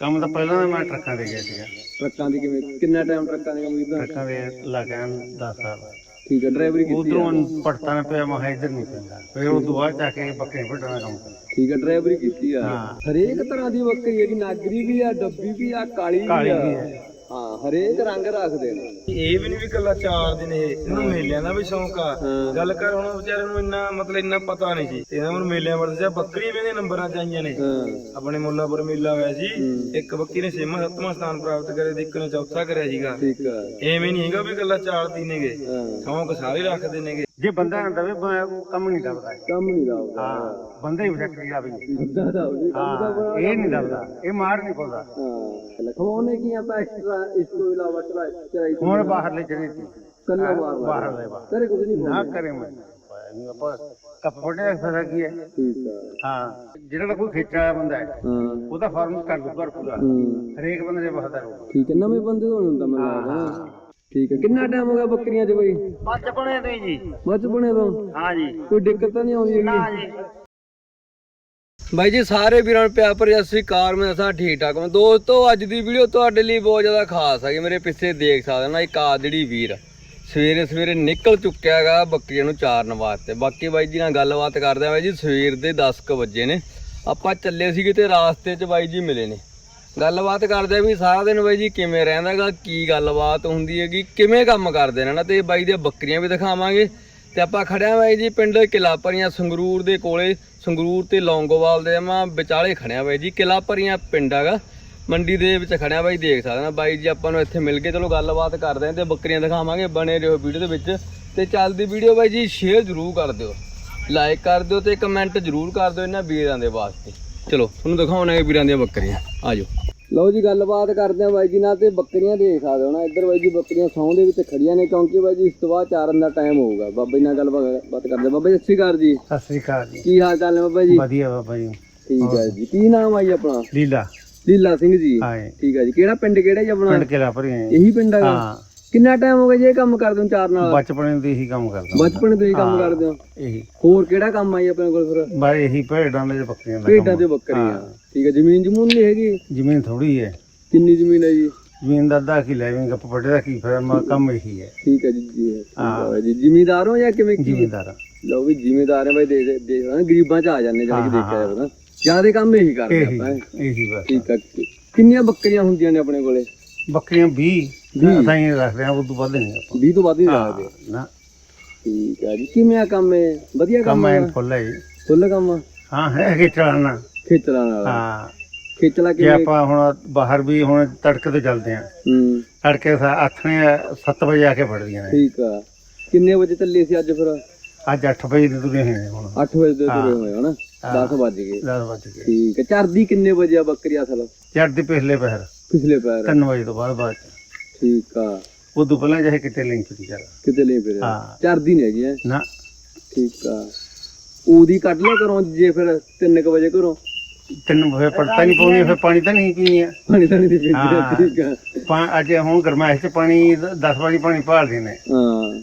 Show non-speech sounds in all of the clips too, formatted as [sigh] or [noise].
ਕੰਮ ਤਾਂ ਪਹਿਲਾਂ ਤਾਂ ਮੈਂ ਟਰੱਕਾਂ ਤੇ ਗਿਆ ਸੀਗਾ। ਟਰੱਕਾਂ ਦੀ ਕਿਵੇਂ ਕਿੰਨਾ ਟਾਈਮ ਟਰੱਕਾਂ ਦੇ ਕੰਮ ਕੀਤਾ? ਟਰੱਕਾਂ ਦੇ ਲੱਗਿਆ 10 ਸਾਲ। ਠੀਕ ਹੈ ਡਰਾਈਵਰੀ ਕੀਤੀ ਉਧਰੋਂ ਪੜਤਾ ਨਾ ਪਿਆ ਮੈਂ ਇੱਧਰ ਨਹੀਂ ਪੈਂਦਾ। ਫਿਰ ਉਹ ਬਾਅਦ ਜਾ ਕੇ ਬੱਕਰੀ ਫਟਣਾ ਕੰਮ ਕਰਦਾ ਠੀਕ ਹੈ ਡਰਾਈਵਰੀ ਕੀਤੀ ਆ। ਹਰੇਕ ਤਰ੍ਹਾਂ ਦੀ ਬੱਕਰੀ ਹੈ ਜੀ ਨਾਗਰੀ ਵੀ ਆ ਡੱਬੀ ਵੀ ਆ ਕਾਲੀ ਵੀ ਕਾਲੀ ਆ। ਹੈ। ਹਾਂ ਹਰੇਕ ਰੰਗ ਰੱਖਦੇ ਨੇ। ਇਹ ਵੀ ਨਹੀਂ ਵੀ ਕੱਲਾ ਚਾਰ ਦਿਨ ਇਹ ਇਹਨੂੰ ਮੇਲਿਆਂ ਦਾ ਵੀ ਸ਼ੌਂਕ ਆ। ਗੱਲ ਕਰ ਹੁਣ ਵਿਚਾਰੇ ਨੂੰ ਇੰਨਾ ਮਤਲਬ ਇੰਨਾ ਪਤਾ ਨਹੀਂ ਸੀ। ਇਹਨਾਂ ਨੂੰ ਮੇਲਿਆਂ ਬਾਰੇ ਦੱਸਿਆ ਬੱਕਰੀ ਵੀ ਇਹਦੇ ਨੰਬਰਾਂ ਚ ਆਈਆਂ ਨੇ। ਆਪਣੇ ਮੁੱਲਾਪੁਰ ਮੇਲਾ ਹੋਇਆ ਸੀ। ਇੱਕ ਬੱਕਰੀ ਨੇ ਛੇਵਾਂ ਸੱਤਵਾਂ ਸਥਾਨ ਪ੍ਰਾਪਤ ਕਰਿਆ ਤੇ ਇੱਕ ਨੇ ਚੌਥਾ ਕਰਿਆ ਸੀਗਾ। ਐਵੇਂ ਨਹੀਂ ਹੈਗਾ ਵੀ ਕੱਲਾ ਚਾਰ ਦਿਨ ਨੇਗੇ ਸ਼ੌਂਕ ਸਾਰੇ ਰੱਖਦੇ ਨੇਗੇ। ਜੇ ਬੰਦਾ ਨਾ ਦਵੇ ਕੰਮ ਨਹੀਂ ਦਬਦਾ। ਕੰਮ ਨਹੀਂ ਲਾਉਂਦਾ ਹਾਂ ਬੰਦਾ ਹੀ ਫੈਕਟਰੀ ਦਾ ਵੀ। ਦਾ ਕੰਮ ਦਾ ਬੜਾ ਹਾਂ ਇਹ ਨਹੀਂ ਦਬਦਾ ਇਹ ਮਾਰ ਨਹੀਂ ਪਾਉਂਦਾ। ਹਾਂ। ਲਖਵਾਉਣੇ ਕੀ ਆਪਾਂ ਐਕਸਟਰਾ ਇਸ ਤੋਂ ਇਲਾਵਾ ਚੜਾ ਚੜਾਈ ਹੁਣ ਬਾਹਰ ਲੈ ਚੜੀ ਸੀ। ਕੰਨਾ ਮਾਰ ਬਾਹਰ ਲੈ ਬਾਹਰ। ਤੇਰੇ ਕੁਝ ਨਹੀਂ ਨਾ ਕਰੇ ਮੈਂ ਆਪਾਂ ਕੱਪੜੇ ਦਾ ਫਸਾ ਕੀ ਹੈ? ਠੀਕ ਆ। ਹਾਂ ਜਿਹੜਾ ਕੋਈ ਖੇਚਣ ਵਾਲਾ ਬੰਦਾ ਹੈ ਹਾਂ। ਉਹਦਾ ਫਾਰਮ ਕਰ ਦੂ ਘਰ ਪੂਰਾ। ਹੂੰ। ਹਰੇਕ ਬੰਦੇ ਦੇ ਬਹਦਰ ਹੋਊ ਠੀਕ ਹੈ ਨਵੇਂ ਬੰਦੇ ਤੋਂ ਨੀ ਹੁੰਦਾ ਮੈਨੂੰ ਲੱਗਦਾ। ਨਾ। ਠੀਕ ਹੈ। ਕਿੰਨਾ ਟਾਈਮ ਹੋ ਗਿਆ ਬੱਕਰੀਆਂ 'ਚ ਬਈ? ਬਚਪਨੇ ਤੋਂ ਹੀ ਜੀ। ਬਚਪਨੇ ਤੋਂ? ਹਾਂ ਜੀ। ਕੋਈ ਦਿੱਕਤ ਤਾਂ ਨਹੀਂ ਆਉਂਦੀ ਹੈਗੀ? ਹਾਂ ਜੀ। ਬਾਈ ਜੀ ਸਾਰੇ ਵੀਰਾਂ ਨੂੰ ਪਿਆਰ ਭਰੀ ਸਤਿ ਅਕਾਲ। ਮੈਂ ਦੱਸਾਂ ਠੀਕ ਠਾਕ ਮੈਂ ਦੋਸਤੋ ਅੱਜ ਦੀ ਵੀਡੀਓ ਤੁਹਾਡੇ ਲਈ ਬਹੁਤ ਜ਼ਿਆਦਾ ਖਾਸ ਹੈ ਕਿ ਮੇਰੇ ਪਿੱਛੇ ਦੇਖ ਸਕਦੇ ਨਾ ਇੱਕ ਆਦੜੀ ਵੀਰ ਸਵੇਰੇ ਸਵੇਰੇ ਨਿਕਲ ਚੁੱਕਿਆ ਹੈਗਾ ਬੱਕਰੀਆਂ ਨੂੰ ਚਾਰਨ ਵਾਸਤੇ। ਬਾਕੀ ਬਾਈ ਜੀ ਨਾਲ ਗੱਲਬਾਤ ਕਰਦੇ ਆ। ਬਾਈ ਜੀ ਸਵੇਰ ਦੇ 10:00 ਵਜੇ ਨੇ। ਆਪਾਂ ਚੱਲੇ ਸੀ ਕਿਤੇ ਰਾਸਤੇ 'ਚ ਬਾਈ ਜੀ ਮਿਲੇ ਨੇ। ਗੱਲਬਾਤ ਕਰਦੇ ਆ ਵੀ ਸਾਰਾ ਦਿਨ ਬਾਈ ਜੀ ਕਿਵੇਂ ਰਹਿੰਦਾਗਾ, ਕੀ ਗੱਲਬਾਤ ਹੁੰਦੀ ਹੈਗੀ, ਕਿਵੇਂ ਕੰਮ ਕਰਦੇ ਨੇ ਨਾ, ਤੇ ਬਾਈ ਦੀਆਂ ਬੱਕਰੀਆਂ ਵੀ ਦਿਖਾਵਾਂਗੇ। ਤੇ ਆਪਾਂ ਖੜਿਆ ਬਾਈ ਜੀ ਪਿੰਡ ਕਿਲਾ ਭਰੀਆਂ ਸੰਗਰੂਰ ਦੇ ਕੋਲੇ, ਸੰਗਰੂਰ ਤੇ ਲੌਂਗੋਵਾਲ ਦੇ ਮੈਂ ਵਿਚਾਲੇ ਖੜਿਆ ਬਾਈ ਜੀ ਕਿਲਾ ਭਰੀਆਂ ਪਿੰਡ ਹੈਗਾ। ਮੰਡੀ ਦੇ ਵਿੱਚ ਖੜਿਆ ਬਾਈ, ਦੇਖ ਸਕਦੇ ਨਾ ਬਾਈ ਜੀ, ਆਪਾਂ ਨੂੰ ਇੱਥੇ ਮਿਲ ਗਏ। ਚਲੋ ਗੱਲਬਾਤ ਕਰਦੇ ਆਂ ਤੇ ਬੱਕਰੀਆਂ ਦਿਖਾਵਾਂਗੇ ਬਣੇ ਰਹੋ ਵੀਡੀਓ ਦੇ ਵਿੱਚ। ਤੇ ਚੱਲਦੀ ਵੀਡੀਓ ਬਾਈ ਜੀ ਸ਼ੇਅਰ ਜ਼ਰੂਰ ਕਰ ਦਿਓ। ਲਾਈਕ ਕਰ ਦਿਓ ਤੇ ਕਮੈਂਟ ਜ਼ਰੂਰ ਕਰ ਦਿਓ ਇਹਨਾਂ ਵੀਰਾਂ ਦੇ ਵਾਸਤੇ। ਚਲੋ ਤੁਹਾਨੂੰ ਦਿਖਾਉਣਾਂਗੇ ਵੀਰਾਂ ਦੀਆਂ ਬੱਕਰੀਆਂ। ਆਜੋ ਲਓ ਜੀ ਗੱਲਬਾਤ ਕਰਦੇ ਆਂ ਬਾਈ ਜੀ ਨਾਲ ਤੇ ਬੱਕਰੀਆਂ ਦੇਖ ਸਕਦੇ ਹੋ ਨਾ। ਇੱਧਰ ਬਾਈ ਜੀ ਬੱਕਰੀਆਂ ਸੌਂ ਦੇ ਵਿੱਚ ਖੜੀਆਂ ਨੇ ਕਿਉਂਕਿ ਬਾਈ ਜੀ ਇਸ ਤੋਂ ਬਾਅਦ ਚਾਰਨ ਦਾ ਟਾਈਮ ਹੋਊਗਾ। ਬਾਬਾ ਜੀ ਨਾਲ ਗੱਲਬਾਤ ਕਰਦੇ ਆਂ। ਬਾਬਾ ਜੀ ਸਤਿ ਸ਼੍ਰੀ ਅਕਾਲ ਜੀ। ਸਤਿ ਸ੍ਰੀ ਅਕਾਲ ਜੀ। ਕੀ ਹਾਲ ਚਾਲ ਨੇ ਬਾਬਾ ਜੀ? ਵਧੀਆ ਬਾਬਾ ਜੀ। ਠੀਕ ਹੈ ਜੀ। ਕੀ ਨਾਮ ਆ ਜੀ ਆਪਣਾ? ਲੀਲਾ। ਲੀਲਾ ਸਿੰਘ ਜੀ। ਹਾਂ ਜੀ। ਠੀਕ ਹੈ ਜੀ। ਕਿਹੜਾ ਪਿੰਡ ਕਿਹੜਾ ਜੀ ਆਪਣਾ ਪਿੰਡ ਕਿਲਾ ਭਰੀ ਇਹੀ ਪਿੰਡ ਹੈਗਾ? ਹਾਂ। ਕਿੰਨਾ ਟਾਈਮ ਹੋ ਗਿਆ ਜੀ ਇਹ ਕੰਮ ਕਰਦੇ ਹੋ ਚਾਰ ਨਾਲ? ਬਚਪਨੇ ਤੋਂ ਇਹੀ ਕੰਮ ਕਰਦਾ ਬਚਪਨ ਤੋਂ ਹੀ ਕੰਮ ਹਾਂ। ਕਰਦੇ ਹੋ? ਇਹੀ। ਹੋਰ ਕਿਹੜਾ ਕੰਮ ਆ ਜੀ ਆਪਣੇ ਕੋਲ ਫਿਰ? ਬਸ ਇਹੀ ਭੇਡਾਂ ਦੇ ਬੱਕਰੀਆਂ ਦਾ ਭੇਡਾਂ। ਤੇ ਬੱਕਰੀਆਂ। ਹਾਂ। ਠੀਕ ਹੈ ਜ਼ਮੀਨ ਜਮੂਨ ਨਹੀਂ ਹੈਗੀ? ਜ਼ਮੀਨ ਥੋੜੀ ਹੈ। ਕਿੰਨੀ ਜ਼ਮੀਨ ਹੈ ਜੀ? ਜ਼ਮੀਨ ਦਾ ਅੱਧਾ ਕੀ ਲੈ ਵੀ ਕੱਪੜੇ ਦਾ ਕੀ ਫਿਰ ਮੈਂ ਕੰਮ ਇਹੀ ਹੈ। ਠੀਕ ਹੈ ਜੀ ਜੀ ਠੀਕ ਹਾਂ। ਹੈ ਜੀ। ਜ਼ਿਮੀਦਾਰ ਹੋ ਜਾਂ ਕਿਵੇਂ ਕੀ? ਜ਼ਿਮੀਂਦਾਰ ਲਓ ਵੀ ਜ਼ਿਮੀਦਾਰ ਹੈ ਬਾਈ ਦੇ ਦੇ ਦੇਖ ਰਹੇ ਗਰੀਬਾਂ ਚ ਆ ਜਾਂਦੇ ਜਿਹੜੇ ਕਿ ਹਾਂ, ਦੇਖਿਆ ਜਾਵੇ ਨਾ। ਜ਼ਿਆਦਾ ਕੰਮ ਇਹੀ ਕਰਦੇ ਇਹੀ ਆਪਾਂ ਇਹੀ ਬਸ। ਠੀਕ ਹੈ ਕਿੰਨੀਆਂ ਬੱਕਰੀਆਂ ਹੁੰਦੀਆਂ ਨੇ ਆਪਣੇ ਕੋਲੇ? ਬੱਕਰੀਆਂ 20 ਵੀਹ? ਅਸਾਂ ਹੀ ਰੱਖਦੇ ਆ ਉਸ ਤੋਂ ਵੱਧ ਨਹੀਂ ਆਪਾਂ। 20 ਤੋਂ ਵੱਧ ਨਹੀਂ ਹਾਂ, ਰੱਖਦੇ ਨਾ। ਠੀਕ ਹੈ ਜੀ। ਕਿਵੇਂ ਆ ਕੰਮ ਹੈ ਵਧੀਆ ਕੰਮ ਕੰਮ ਹੈ ਐਨ ਫੁੱਲ ਹੈ ਜੀ। ਫੁੱਲ ਕੰਮ ਆ? ਹਾਂ ਹੈ ਕਿ ਚਲਾਣਾ ਖੇਚਲਾਂ ਨਾਲ। ਹਾਂ। ਖੇਚਲਾ ਜੇ ਕਿਵੇਂ? ਆਪਾਂ ਹੁਣ ਬਾਹਰ ਵੀ ਹੁਣ ਤੜਕੇ ਤੋਂ ਚੱਲਦੇ ਆ ਹੂੰ। ਤੜਕੇ ਆਥਣੇ 7 ਵਜੇ ਆ ਕੇ ਫੜਦੀਆਂ ਨੇ। ਠੀਕ ਆ। ਕਿੰਨੇ ਵਜੇ ਚੱਲੇ ਸੀ ਅੱਜ ਫਿਰ? ਅੱਜ 8 ਵਜੇ ਦੇ ਤੁਰੇ ਹੋਏ ਨੇ ਹੁਣ। 8 ਵਜੇ ਦੇ ਹਾਂ। ਤੁਰੇ ਹੋਏ ਹਾਂ। 10 ਵੱਜ ਗਏ। 10 ਵਜ ਗਏ। ਠੀਕ ਹੈ ਚੜਦੀ ਕਿੰਨੇ ਵਜੇ ਆ ਬੱਕਰੀ ਅਸਲ? ਚੜ੍ਹਦੀ ਪਿਛਲੇ ਪਹਿਰ। ਪਿਛਲੇ ਪੈਰ 3 ਵਜੇ ਤੋਂ ਬਾਅਦ ਬਾਅਦ ਚ। ਠੀਕ ਆ। ਉਦੋਂ ਪਹਿਲਾਂ ਚਾਹੇ ਕਿਤੇ ਲਿੰਕ ਸੀ ਚੱਲ ਕਿਤੇ ਫਿਰ ਹਾਂ। ਚੜਦੀ ਨਹੀਂ ਹੈਗੀ ਹੈ ਨਾ। ਠੀਕ ਆ। ਉਹਦੀ ਕੱਢ ਲਿਆ ਕਰੋ ਜੇ ਫਿਰ 3 ਵਜੇ ਘਰੋਂ। ਤੈਨੂੰ ਫਿਰ ਪੜਤਾ ਨਹੀਂ ਪਾਉਣੀ ਫਿਰ ਪਾਣੀ ਤਾਂ ਨਹੀਂ ਪੀਣੀ ਆ। ਪਾਣੀ ਤਾਂ ਨਹੀਂ ਪੀਂਦੇ ਹਾਂ। ਠੀਕ ਆ। ਪਾ- ਅੱਜ ਹੁਣ ਗਰਮਾਇਸ਼ ਚ ਪਾਣੀ 10 ਵਾਰੀ ਪਾਣੀ ਭਾਲਦੇ ਨੇ ਹਾਂ।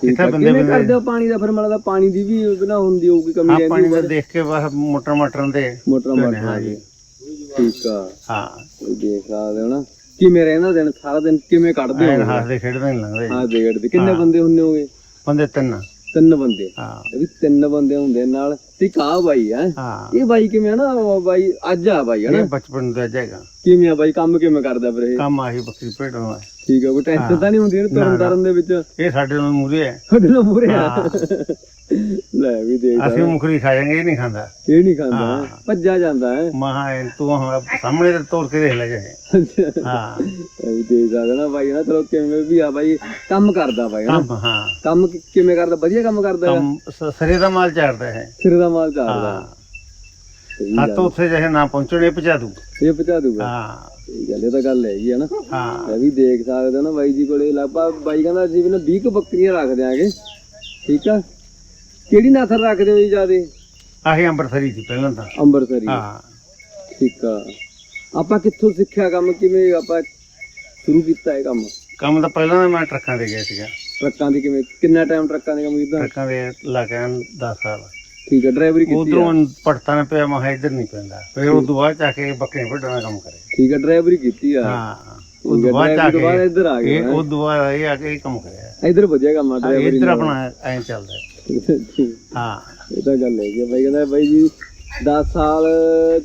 ਠੀਕ ਕਿੱਥੇ ਆ। ਬੰਦੇ- ਕਿਵੇਂ ਬੰਦੇ- ਕਰਦੇ ਹੋ ਪਾਣੀ ਦਾ? ਫਿਰ ਮਤਲਬ ਦਾ ਪਾਣੀ ਦੀ ਵੀ ਬਿਨਾ ਹੁੰਦੀ ਹੋਊਗੀ ਕਮੀ ਆ ਪਾਣੀ ਦਾ ਦੇਖ ਕੇ ਬਸ ਮੋਟਰ ਮਟਰਾਂ ਦੇ ਮੋਟਰਾਂ ਹਾਂ ਮਾਟਰਾਂ ਜੀ। ਦੀ ਠੀਕ ਆ। ਹਾਂ। ਕੋਈ ਦੇਖ ਸਕਦੇ ਹੋ ਨਾ ਕਿਵੇਂ ਰਹਿੰਦਾ ਦਿਨ ਸਾਰਾ ਦਿਨ ਕਿਵੇਂ ਕੱਢਦੇ ਐਨ ਹੋ ਹੱਸਦੇ ਖੇਡਦੇ ਨਹੀਂ ਲੰਘਦੇ। ਹਾਂ ਦੇੜ ਦੇ ਕਿੰਨੇ ਹਾਂ। ਬੰਦੇ ਹੁੰਦੇ ਹੋਗੇ? ਬੰਦੇ ਤਿੰਨ। ਤਿੰਨ ਬੰਦੇ। ਹਾਂ। ਇਹ ਵੀ ਤਿੰਨ ਬੰਦੇ ਹੁੰਦੇ ਨਾਲ। ਤੇ ਕਾ ਬਾਈ ਹੈ। ਹਾਂ। ਇਹ ਬਾਈ ਕਿਵੇਂ ਆ ਨਾ ਉਹ ਬਾਈ ਅੱਜ ਆ ਬਾਈ ਹੈ ਇਹ ਨਾ ਬਚਪਨ ਦਾ ਜਾਏਗਾ ਕਿਵੇਂ ਆ ਬਾਈ ਕੰਮ ਕਿਵੇਂ ਕਰਦਾ ਫਿਰ ਇਹ? ਕੰਮ ਆਹੀ ਬੱਕਰੀ ਭੇਡਣ ਦਾ। ਠੀਕ ਆ ਕੋਈ ਟੈਨਸ਼ਨ ਤਾਂ ਨਹੀਂ ਹੁੰਦੀ ਇਹਨੂੰ ਤੁਰਨ ਨਾ। ਤਰਨ ਦੇ ਵਿੱਚ? ਇਹ ਸਾਡੇ ਨਾਲ ਮੂਰੇ ਹੈ। ਤੁਹਾਡੇ ਨਾਲ ਮੂਰੇ ਆ। ਹਾਂ। ਲੈ ਵੀ ਦੇਖ ਅਸੀਂ ਮੁਖਰੀ ਖਾ ਜਾਾਂਗੇ ਇਹ ਨਹੀਂ ਖਾਂਦਾ। ਇਹ ਨਹੀਂ ਖਾਂਦਾ ਹਾਂ। ਹੈਂ। ਭੱਜਾ ਜਾਂਦਾ ਹੈ। ਮਹਾ ਤੂੰ ਹੁਣ ਸਾਹਮਣੇ ਤੇ ਤੋੜ ਕੇ ਦੇਖ ਲੈ ਜੇ। ਹਾਂ। ਇਹ ਵੀ ਦੇਖ ਸਕਦਾ ਨਾ ਬਾਈ ਨਾ? ਚਲੋ ਕਿਵੇਂ ਵੀ ਆ ਬਾਈ ਕੰਮ ਕਰਦਾ ਬਾਈ ਨਾ? ਕੰਮ ਹਾਂ। ਕੰਮ ਕਿ- ਕਿਵੇਂ ਕਰਦਾ? ਵਧੀਆ ਕੰਮ ਕਰਦਾ ਹੈ ਕੰਮ ਸ- ਸਰੇ ਦਾ ਮਾਲ ਚਾੜਦਾ ਹੈ ਸਿਰ ਦਾ ਮਾਲ ਚਾੜਦਾ ਹਾਂ। ਹੱਥ। ਉੱਥੇ ਜਿਹੇ ਨਾ ਪਹੁੰਚਣੇ ਪਹੁੰਚਾ ਦੂ। ਇਹ ਪਹੁੰਚਾ ਦੂਗਾ। ਹਾਂ। ਗੱਲ ਇਹ ਤਾਂ ਗੱਲ ਹੈਗੀ ਹੈ ਨਾ। ਹਾਂ। ਇਹ ਵੀ ਦੇਖ ਸਕਦੇ ਨਾ ਬਾਈ ਜੀ ਕੋਲੇ। ਲਗਭਗ ਬਾਈ ਕਹਿੰਦਾ ਅਸੀਂ ਵੀ ਨਾ 20 ਕੁ ਬੱਕਰੀਆਂ ਰੱਖ ਦਿਆਂਗੇ। ਠੀਕ ਆ? ਕਿਹੜੀ ਨਸਲ ਰੱਖਦੇ ਹੋ ਜੀ ਜਿਆਦੇ? ਆਹੀ ਅੰਬਰਸਰੀ ਸੀ ਪਹਿਲਾਂ ਤਾਂ। ਅੰਬਰਸਰੀ। ਹਾਂ। ਠੀਕ ਆ। ਆਪਾਂ ਕਿੱਥੋਂ ਸਿੱਖਿਆ ਕੰਮ? ਕਿਵੇਂ ਆਪਾਂ ਸ਼ੁਰੂ ਕੀਤਾ ਇਹ ਕੰਮ? ਕੰਮ ਤਾਂ ਪਹਿਲਾਂ ਮੈਂ ਟਰੱਕਾਂ ਤੇ ਗਿਆ ਸੀਗਾ। ਟਰੱਕਾਂ ਦੀ ਕਿਵੇਂ ਕਿੰਨਾ ਟਾਈਮ ਟਰੱਕਾਂ ਦੇ ਕੰਮ ਕੀਤਾ? ਟਰੱਕਾਂ ਦੇ ਲਾ ਕੇ 10 ਸਾਲ। ਠੀਕ ਹੈ ਡਰਾਈਵਰੀ ਕੀਤੀ ਉਧਰੋਂ ਪੜਤਾ ਨਾ ਪਿਆ ਮੈਂ ਕਿਹਾ ਇੱਧਰ ਨਹੀਂ ਪੈਂਦਾ। ਫਿਰ ਉਹ ਦੁਆ ਚਾ ਕੇ ਬੱਕਰੀਆਂ ਵੱਢਣ ਦਾ ਕੰਮ ਕਰੇ ਠੀਕ ਹੈ ਡਰਾਈਵਰੀ ਕੀਤੀ ਆ। ਹਾਂ ਉਹ ਦੁਆ ਚਾ ਤੋਂ ਕੇ ਇੱਧਰ ਆ ਇਹ ਗਿਆ ਉਹ ਦੁਆ ਇਹ ਆ ਕੇ ਇਹ ਕੰਮ ਕਰਿਆ। ਇੱਧਰ ਵਧੀਆ ਕੰਮ ਆ ਡਰਾਈਵਰੀ ਇੱਧਰ ਆਪਣਾ ਐਂ ਚੱਲਦਾ। ਹੈ। ਇਹ ਤਾਂ ਗੱਲ ਹੈਗੀ ਬਾਈ ਕਹਿੰਦਾ ਬਾਈ ਜੀ 10 ਸਾਲ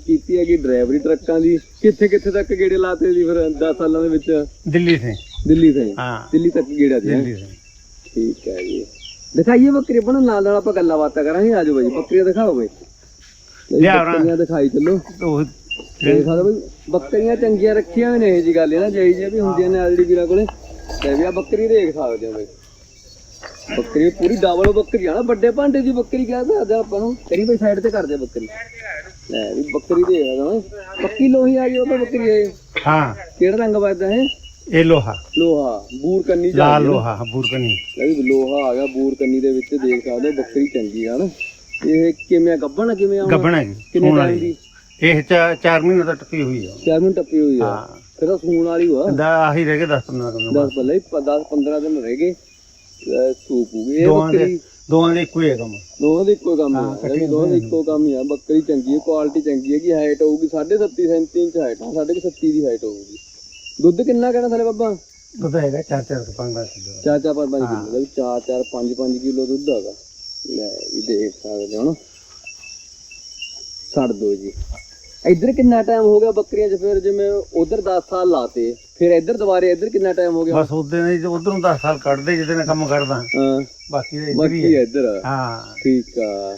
ਕੀਤੀ ਹੈਗੀ ਡਰਾਈਵਰੀ ਟਰੱਕਾਂ ਦੀ। ਕਿੱਥੇ ਕਿੱਥੇ ਤੱਕ ਗੇੜੇ ਲਾਤੇ ਜੀ ਫਿਰ 10 ਸਾਲਾਂ ਦੇ ਵਿੱਚ? ਦਿੱਲੀ ਸੇ। ਦਿੱਲੀ ਤੋਂ ਹਾਂ। ਦਿੱਲੀ ਤੱਕ ਗੇੜਾ? ਦਿੱਲੀ ਸੇ। ਠੀਕ ਹੈ ਜੀ। ਦਿਖਾਈਏ ਬੱਕਰੀ ਬਣ ਨਾਲ ਨਾਲ ਆਪਾਂ ਗੱਲਾਂ ਬਾਤਾਂ ਕਰਾਂਗੇ ਆਜੋ ਬਾਈ ਬੱਕਰੀਆਂ ਦਿਖਾਓ ਬਾਈ। ਲਿਆ। ਬੱਕਰੀਆਂ ਦਿਖਾਈ ਚੱਲੋ। ਉਹ ਦੇਖ ਸਕਦੇ ਬਈ ਬੱਕਰੀਆਂ ਚੰਗੀਆਂ ਰੱਖੀਆਂ ਨੇ ਇਹ ਜੀ ਗੱਲ ਹੈ ਨਾ ਜਿਹੀ ਵੀ ਹੁੰਦੀਆਂ ਨੇ ਆਲਰੇਡੀ ਵੀਰਾਂ ਕੋਲੇ। ਤੇ ਵੀ ਆ ਬੱਕਰੀ ਦੇਖ ਸਕਦੇ ਹੋ ਬਈ। ਬੱਕਰੀ ਪੂਰੀ ਡਬਲ ਬੱਕਰੀ ਆ ਨਾ ਵੱਡੇ ਭਾਂਡੇ ਦੀ ਬੱਕਰੀ ਕਹਿ ਸਕਦੇ ਆਪਾਂ ਨੂੰ। ਕਰੀ ਬਈ ਸਾਈਡ ਤੇ ਕਰਦੇ ਬੱਕਰੀ। ਲੈ ਵੀ ਬੱਕਰੀ ਦੇਖ ਸਕਦੇ ਪੱਕੀ ਲੋਹੀ ਆ ਗਈ ਉਹ ਬੱਕਰੀ ਇਹ। ਹਾਂ। ਕਿਹੜਾ ਰੰਗ ਵੱਜਦਾ ਹੈ ਇਹ ਲੋਹਾ। ਲੋਹਾ ਬੂਰ ਕੰਨੀ ਜਾ ਲਾਲ ਲੋਹਾ ਬੁਰਕਨੀ ਲੈ ਵੀ ਲੋਹਾ ਆ ਗਿਆ ਬੂਰ ਕੰਨੀ ਦੇ ਵਿੱਚ ਦੇਖ ਸਕਦੇ ਹੋ ਬੱਕਰੀ ਚੰਗੀ ਆ ਨਾ। ਇਹ ਕਿਵੇਂ ਆ, ਗੱਭਣ ਆ ਕਿਵੇਂ ਆ ਹੁਣ? ਗੱਬਣਾ ਜੀ ਕਿੰਨੇ ਸੂਣ ਟਾਈਮ ਵਾਲੀ। ਦੀ? ਇਹ 4 ਮਹੀਨੇ ਤੱਕ ਟੱਪੀ ਹੋਈ ਆ। ਚਾਰ ਮਿੰਟ ਟੱਪੀ ਹੋਈ ਆ? ਹਾਂ। ਫਿਰ ਤਾਂ ਸੂਣ ਵਾਲੀ ਹੋਆ ਦਾ ਆਹੀ ਰਹਿ ਗਏ 10 15 ਦਿਨ 10 ਪੱਲੇ 10 15 ਦਿਨ ਰਹਿ ਗਏ। ਅਹ ਸੂਪ ਹੋ ਗਈ ਇਹ ਦੋਵਾਂ ਦੇ ਬੱਕਰੀ ਦੋਵਾਂ ਦੇ ਇੱਕੋ ਹੀ ਹੈ ਕੰਮ। ਦੋਵਾਂ ਦਾ ਇੱਕੋ ਕੰਮ ਹੈ ਇਹ ਦੋਵਾਂ ਦਾ ਇੱਕੋ ਕੰਮ ਹੀ ਆ। ਬੱਕਰੀ ਚੰਗੀ ਹੈ ਕੁਆਲਿਟੀ ਚੰਗੀ ਹੈ ਕਿ ਹਾਈਟ ਹੋਊਗੀ 7.5 37 ਇੰਚ ਹਾਈਟ ਆ। 7.5 ਦੀ ਹਾਈਟ ਹੋਊਗੀ। ਦੁੱਧ ਕਿੰਨਾ ਕਹਿਣਾ ਥਲੇ ਬੱਬਾ? ਦੁੱਧ ਹੈਗਾ 4 4 5 5 ਕਿਲੋ ਚਾਰ ਚਾਰ ਪੰਜ ਪੰਜ ਕਿਲੋ। ਦਾ 4 4 5 5 ਕਿਲੋ ਦੁੱਧ ਹੈਗਾ। ਲੈ ਇਹ ਦੇਖ ਸਕਦੇ ਹੋ ਨਾ। ਛੱਡ ਦੋ ਜੀ। ਇੱਧਰ ਕਿੰਨਾ ਟਾਈਮ ਹੋ ਗਿਆ ਬੱਕਰੀਆਂ 'ਚ ਫਿਰ ਜਿਵੇਂ ਉਧਰ 10 ਸਾਲ ਲਾਤੇ ਫਿਰ ਇੱਧਰ ਦੁਬਾਰੇ ਇੱਧਰ ਕਿੰਨਾ ਟਾਈਮ ਹੋ ਗਿਆ? ਬਸ ਉਹਦੇ ਨੇ ਉਧਰੋਂ 10 ਸਾਲ ਕੱਢਦੇ ਜਿਹਦੇ ਨਾਲ ਕੰਮ ਕਰਦਾ। ਹਾਂ। ਬਾਕੀ ਦੇ ਇੱਧਰ ਬਾਕੀ ਹੀ। ਹੈ ਇੱਧਰ ਹਾਂ। ਠੀਕ ਆ।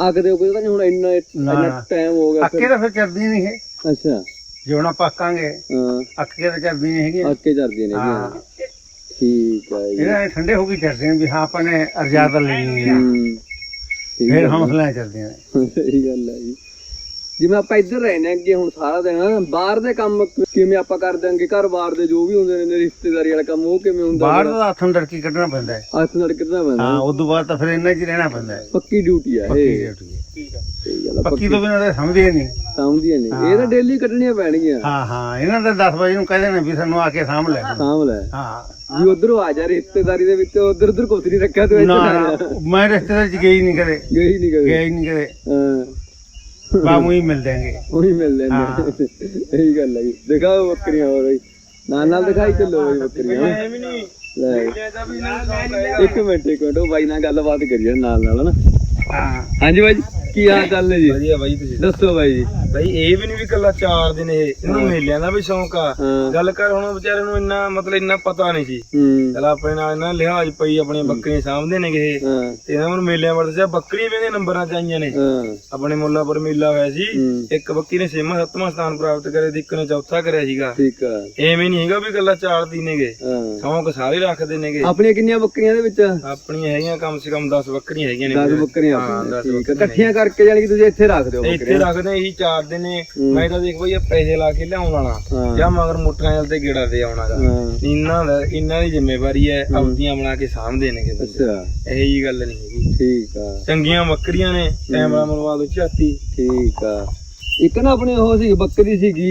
ਆਖਦੇ ਕੋਈ ਤਾਂ ਨਹੀਂ ਹੁਣ ਇੰਨਾ ਇੰਨਾ ਟਾਈਮ ਹੋ ਗਿਆ ਅੱਕੇ ਤਾਂ ਫਿਰ ਚਰਦੀ ਨਹੀਂ ਹੈ। ਫਿਰ ਅੱਛਾ। ਜੇ ਹੁਣ ਆਪਾਂ ਅੱਕਾਂਗੇ ਹਾਂ। ਅੱਕੇ ਤਾਂ ਚਰਦੀ ਨਹੀਂ ਹੈਗੀ ਆਕੇ ਚੜਦੀਆਂ ਨੇ ਹਾਂ। ਠੀਕ ਆ ਜੀ। ਇਹਨਾਂ ਨੇ ਠੰਡੇ ਹੋ ਕੇ ਚਰਦੇ ਨੇ ਵੀ ਹਾਂ ਆਪਾਂ ਨੇ ਅਰਜਾਦਾ ਲੈਣੀ ਹੈ ਹੂੰ। ਠੀਕ ਫਿਰ ਹੌਸਲਾ ਚਰਦੀਆਂ ਨੇ ਸਹੀ ਗੱਲ ਹੈ ਜੀ। ਜਿਵੇਂ ਆਪਾਂ ਇੱਧਰ ਰਹਿੰਦੇ ਹਾਂ ਅੱਗੇ ਹੁਣ ਸਾਰਾ ਦਿਨ ਨਾ, ਬਾਹਰ ਦੇ ਕੰਮ ਕਿਵੇਂ ਆਪਾਂ ਕਰ ਦਾਂਗੇ ਘਰ-ਬਾਰ ਦੇ ਜੋ ਵੀ ਹੁੰਦੇ ਨੇ ਰਿਸ਼ਤੇਦਾਰੀ ਵਾਲਾ ਕੰਮ ਉਹ ਕਿਵੇਂ ਹੁੰਦਾ? ਬਾਹਰ ਦਾ ਹੱਥੋਂ ਲੜਕੀ ਕੱਢਣਾ ਪੈਂਦਾ ਹੈ। ਹੱਥ ਨਾਲ ਕਿੱਦਾਂ ਬੰਦਾ ਹਾਂ ਉਸ ਤੋਂ ਬਾਅਦ ਤਾਂ ਫਿਰ ਇੰਨਾ ਹੀ ਰਹਿਣਾ ਪੈਂਦਾ ਹੈ। ਪੱਕੀ ਡਿਊਟੀ ਆ ਪੱਕੀ ਇਹ ਡਿਊਟੀ ਹੈ ਸਹੀ ਗੱਲ ਆ ਪੱਕੀ ਤੋਂ ਬਿਨਾਂ ਤਾਂ ਸਮਝਦੇ ਨਹੀਂ। ਸਮਝਦੀਆਂ ਨਹੀਂ। ਇਹ ਤਾਂ ਡੇਲੀ ਕੱਢਣੀਆਂ ਪੈਣਗੀਆਂ। ਹਾਂ ਹਾਂ ਇਹਨਾਂ ਦਾ 10 ਵਜੇ ਨੂੰ ਕਹਿੰਦੇ ਨੇ ਵੀ ਸਾਨੂੰ ਆ ਕੇ ਸਾਂਭ ਲੈ। ਸਾਂਭ ਲੈ। ਹਾਂ। ਵੀ ਉਧਰੋਂ ਆ ਜਾ ਰਿਸ਼ਤੇਦਾਰੀ ਦੇ ਵਿੱਚ ਉਧਰ ਉਧਰ ਕੁਛ ਨਹੀਂ ਰੱਖਿਆ ਤੂੰ ਇੱਥੇ ਨਾ ਨਾ। ਮੈਂ ਰਿਸ਼ਤੇਦਾਰ ਚ ਗਈ ਨਹੀਂ ਕਦੇ। ਗਈ ਨਹੀਂ ਕਦੇ। ਹੀ ਨਹੀਂ ਕਦੇ। ਹਾਂ। [laughs] ਬਾਮੂ ਹੀ ਮਿਲ ਜਾਣਗੇ। ਉਹੀ ਮਿਲ ਲੈਂਦੇ ਇਹੀ ਗੱਲ ਹੈ ਜੀ ਦਿਖਾਓ ਬੱਕਰੀਆਂ ਹੋਰ ਬਈ। ਨਾਲ ਨਾਲ ਦਿਖਾਈ ਚੱਲੋ ਬਈ ਬੱਕਰੀਆਂ। ਨਹੀਂ ਲੈ। ਇੱਕ ਮਿੰਟ ਇੱਕ ਮਿੰਟ। ਉਹ ਬਾਈ ਨਾਲ ਗੱਲਬਾਤ ਕਰੀਏ ਨਾਲ ਨਾਲ ਹਨਾ? ਹਾਂ। ਹਾਂਜੀ ਬਾਈ ਜੀ, ਕੀ ਹਾਲ ਚਾਲ ਨੇ ਜੀ? ਵਧੀਆ ਬਾਈ ਤੁਸੀਂ ਦੱਸੋ। ਬਾਈ ਜੀ। ਬਾਈ ਇਹ ਵੀ ਨਹੀਂ ਵੀ ਕੱਲਾ ਚਾਰ ਦਿਨ ਇਹ ਇਹਨੂੰ ਮੇਲਿਆਂ ਦਾ ਵੀ ਸ਼ੌਂਕ ਆ। ਗੱਲ ਕਰ ਹੁਣ ਵਿਚਾਰੇ ਨੂੰ ਇੰਨਾ ਮਤਲਬ ਇੰਨਾ ਪਤਾ ਨਹੀਂ ਸੀ। ਚਲ ਆਪਣੇ ਨਾਲ ਇਹਨਾਂ ਲਿਹਾਜ਼ ਪਈ ਆਪਣੀਆਂ ਬੱਕਰੀਆਂ ਨੇਗੇ ਇਹ ਹਾਂ। ਤੇ ਇਹਨਾਂ ਨੂੰ ਮੇਲਿਆਂ ਵੜ ਦੱਸਿਆ ਬੱਕਰੀ ਵੀ ਇਹਦੇ ਨੰਬਰਾਂ ਚ ਆਈਆਂ ਨੇ। ਆਪਣੇ ਮੁੱਲਾਪੁਰ ਮੇਲਾ ਹੋਇਆ ਸੀ। ਇੱਕ ਬੱਕਰੀ ਨੇ ਛੇਵਾਂ ਸੱਤਵਾਂ ਸਥਾਨ ਪ੍ਰਾਪਤ ਕਰਿਆ ਤੇ ਇੱਕ ਨੇ ਚੌਥਾ ਕਰਿਆ ਸੀਗਾ। ਠੀਕ ਆ। ਐਵੇਂ ਨਹੀਂ ਹੈਗਾ ਵੀ ਗੱਲਾਂ ਚਾਰ ਦੀ ਨੇਗੇ ਹਾਂ। ਸ਼ੌਂਕ ਸਾਰੇ ਰੱਖਦੇ ਨੇਗੇ। ਆਪਣੀਆਂ ਕਿੰਨੀਆਂ ਬੱਕਰੀਆਂ ਦੇ ਵਿੱਚ? ਆਪਣੀਆਂ ਹੈਗੀਆਂ ਕਮ ਸੇ ਕਮ 10 ਬੱਕਰੀਆਂ ਹੈਗੀਆਂ ਨੇ 10 ਬੱਕਰੀਆਂ ਹਾਂ, ਆਪਣੀਆਂ ਦਸ ਠੀਕ ਆ। ਇਕੱਠੀਆਂ ਕਰਕੇ ਜਾਨੀ ਕਿ ਤੁਸੀਂ ਇੱਥੇ ਰੱਖ ਦਿਓ ਇੱਥੇ ਰੱਖਦੇ ਇਹੀ ਚਾਰ ਦਿਨ ਨੇ। ਮੈਂ ਤਾਂ ਦੇਖ ਬਈ ਪੈਸੇ ਲਾ ਕੇ ਲਿਆਉਣ ਵਾਲਾ। ਜਾਂ ਮਗਰ ਮੋਟਰਾਂ ਤੇ ਗੇੜਾ ਦੇ ਆਉਣਾਗਾ ਹਾਂ। ਇਹਨਾਂ ਦਾ ਇਹਨਾਂ ਦੀ ਜ਼ਿੰਮੇਵਾਰੀ ਹੈ ਆਪਦੀਆਂ ਬਣਾ ਕੇ ਸਾਂਭਦੇ ਨੇਗੇ ਬੰਦੇ। ਅੱਛਾ। ਇਹ ਜੀ ਗੱਲ ਨਹੀਂ ਹੈਗੀ। ਠੀਕ ਆ। ਚੰਗੀਆਂ ਬੱਕਰੀਆਂ ਨੇ ਕੈਮਰਾ ਮਰਵਾ ਦੋ ਝਾਤੀ। ਠੀਕ ਆ। ਇੱਕ ਨਾ ਆਪਣੀ ਉਹ ਸੀ ਬੱਕਰੀ ਸੀਗੀ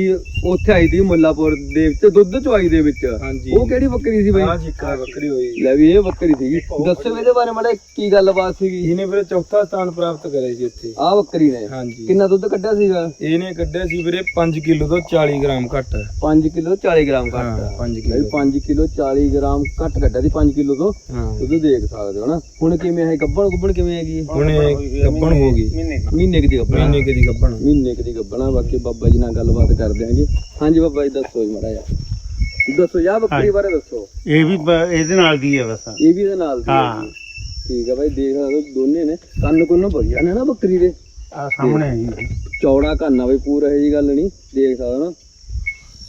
ਉੱਥੇ ਆਈ ਦੀ ਮੁੱਲਾਪੁਰ ਦੇ ਵਿੱਚ ਦੁੱਧ ਚੁਆਈ ਦੇ ਵਿੱਚ। ਹਾਂਜੀ। ਉਹ ਕਿਹੜੀ ਬੱਕਰੀ ਸੀ ਬਈ? ਜਿੱਕਾ ਬੱਕਰੀ ਹੋਈ। ਲੈ ਵੀ ਇਹ ਬੱਕਰੀ ਸੀਗੀ। ਦੱਸੋ ਇਹਦੇ ਬਾਰੇ ਮਾੜਾ ਕੀ ਗੱਲਬਾਤ ਸੀਗੀ? ਇਹਨੇ ਫਿਰ ਚੌਥਾ ਸਥਾਨ ਪ੍ਰਾਪਤ ਕਰਿਆ ਸੀ ਇੱਥੇ ਆਹ ਬੱਕਰੀ ਨੇ? ਹਾਂਜੀ। ਕਿੰਨਾ ਦੁੱਧ ਕੱਢਿਆ ਸੀਗਾ? ਇਹਨੇ ਕੱਢਿਆ ਸੀ ਵੀਰੇ 5 ਕਿਲੋ ਤੋਂ 40 ਗ੍ਰਾਮ ਘੱਟ। 5 ਕਿਲੋ 40 ਗ੍ਰਾਮ ਹਾਂ ਘੱਟ 5 ਲੈ ਕਿਲੋ। ਵੀ 5 ਕਿਲੋ 40 ਗ੍ਰਾਮ ਘੱਟ ਕੱਢਿਆ ਸੀ 5 ਕਿਲੋ ਤੋਂ। ਹਾਂ। ਤੁਸੀਂ ਦੇਖ ਸਕਦੇ ਹੋ ਨਾ। ਹੁਣ ਕਿਵੇਂ ਹੈ ਗੱਬਣ ਗੁੱਬਣ ਕਿਵੇਂ ਹੈਗੀ? ਇਹ? ਹੁਣ ਗੱਬਣ ਹੋ ਗਈ। ਮਹੀਨੇ ਕੁ ਦੀ ਗੱਬਣ ਮਹੀਨੇ ਕੁ ਦੀ ਗੱਬਣ ਗੱਬਣਾ ਬਾਕੀ ਬਾਬਾ ਜੀ ਨਾਲ ਗੱਲਬਾਤ ਕਰ ਦਿਆਂਗੇ ਹਾਂਜੀ ਬਾਬਾ ਜੀ ਦੱਸੋ ਜੀ ਮਾੜਾ ਜਿਹਾ। ਦੱਸੋ ਯਾ ਬੱਕਰੀ ਬਾਰੇ ਦੱਸੋ। ਇਹ ਵੀ ਬ- ਇਹਦੇ ਨਾਲ ਦੀ ਹੈ ਬਸ। ਇਹ ਵੀ ਇਹਦੇ ਨਾਲ ਦੀ ਹਾਂ। ਠੀਕ ਆ ਬਾਈ ਦੇਖ ਹੋ ਦੋਨੇ ਨੇ। ਕੰਨ ਕੁੰਨ ਵਧੀਆ ਨੇ ਨਾ ਬੱਕਰੀ ਦੇ। ਆ ਸਾਹਮਣੇ ਹੈ ਜੀ। ਚੌੜਾ ਕੰਨ ਆ ਬਈ ਪੂਰਾ ਇਹ ਜੀ ਗੱਲ ਨਹੀਂ। ਦੇਖ ਸਕਦੇ ਹੋ ਨਾ।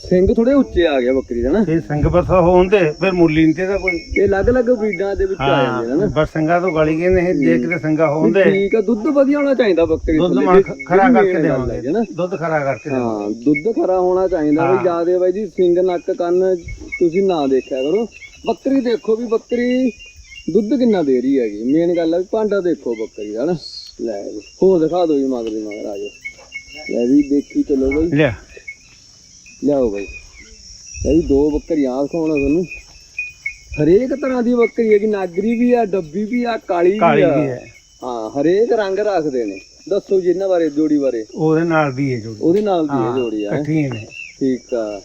ਸਿੰਘ ਥੋੜੇ ਉੱਚੇ ਆ ਗਿਆ ਬੱਕਰੀ ਦਾ ਨਾ। ਇਹ ਸੰਗ ਬਸਾ ਹੁੰਦੇ ਫਿਰ ਮੁੱਲੀ ਨਹੀਂ ਤੇ ਤਾਂ ਕੋਈ ਇਹ ਅਲੱਗ-ਅਲੱਗ ਬਰੀਡਾਂ ਦੇ ਵਿੱਚ ਆ ਜਾਂਦੇ ਨੇ ਨਾ। ਹਾਂ ਬਸ ਸੰਗਾ ਤੋਂ ਗਾਲੀ ਕਹਿੰਦੇ ਇਹ ਜੇ ਕਿਤੇ ਸੰਗਾ ਹੁੰਦੇ ਠੀਕ ਆ ਦੁੱਧ ਵਧੀਆ ਹੋਣਾ ਚਾਹੀਦਾ ਬੱਕਰੀ ਦੁੱਧ ਮਾਂ ਖਰਾ ਕਰਕੇ ਦੇਵਾਂਗੇ। ਨਾ। ਦੁੱਧ ਖਰਾ ਕਰਕੇ ਹਾਂ ਦੁੱਧ ਖਰਾ ਹੋਣਾ ਚਾਹੀਦਾ ਬਈ ਜਿਆਦੇ ਬਾਈ ਜੀ ਸਿੰਘ ਨੱਕ ਕੰਨ ਤੁਸੀਂ ਨਾ ਦੇਖਿਆ ਕਰੋ। ਬੱਕਰੀ ਦੇਖੋ ਵੀ ਬੱਕਰੀ ਦੁੱਧ ਕਿੰਨਾ ਦੇ ਰਹੀ ਹੈਗੀ। ਮੇਨ ਗੱਲ ਹੈ ਵੀ ਭਾਂਡਾ ਦੇਖੋ ਬੱਕਰੀ ਦਾ ਨਾ। ਲੈ ਵੀ ਹੋਰ ਦਿਖਾ ਦਿਓ ਜੀ ਮਗਰ ਦੀ ਮਗਰ ਆ ਜਾਓ। ਲੈ ਵੀ ਦੇਖੀ ਚਲੋ ਬਈ। ਲਿਆ। ਲਿਆਓ ਬਈ। ਇਹ ਦੋ ਬੱਕਰੀਆਂ ਦਿਖਾਉਣਾ ਤੁਹਾਨੂੰ। ਹਰੇਕ ਤਰ੍ਹਾਂ ਦੀ ਬੱਕਰੀ ਹੈਗੀ ਨਾਗਰੀ ਵੀ ਆ ਡੱਬੀ ਵੀ ਆ ਕਾਲੀ ਵੀ ਕਾਲੀ ਆ। ਹੈ। ਹਾਂ ਹਰੇਕ ਰੰਗ ਰੱਖਦੇ ਨੇ। ਦੱਸੋ ਜੀ ਇਹਨਾਂ ਬਾਰੇ ਜੋੜੀ ਬਾਰੇ। ਉਹਦੇ ਨਾਲ ਦੀ ਹੈ ਜੋੜੀ। ਉਹਦੇ ਨਾਲ ਦੀ ਇਹ ਜੋੜੀ ਆ। ਇਕੱਠੀਆਂ ਨੇ। ਠੀਕ ਆ।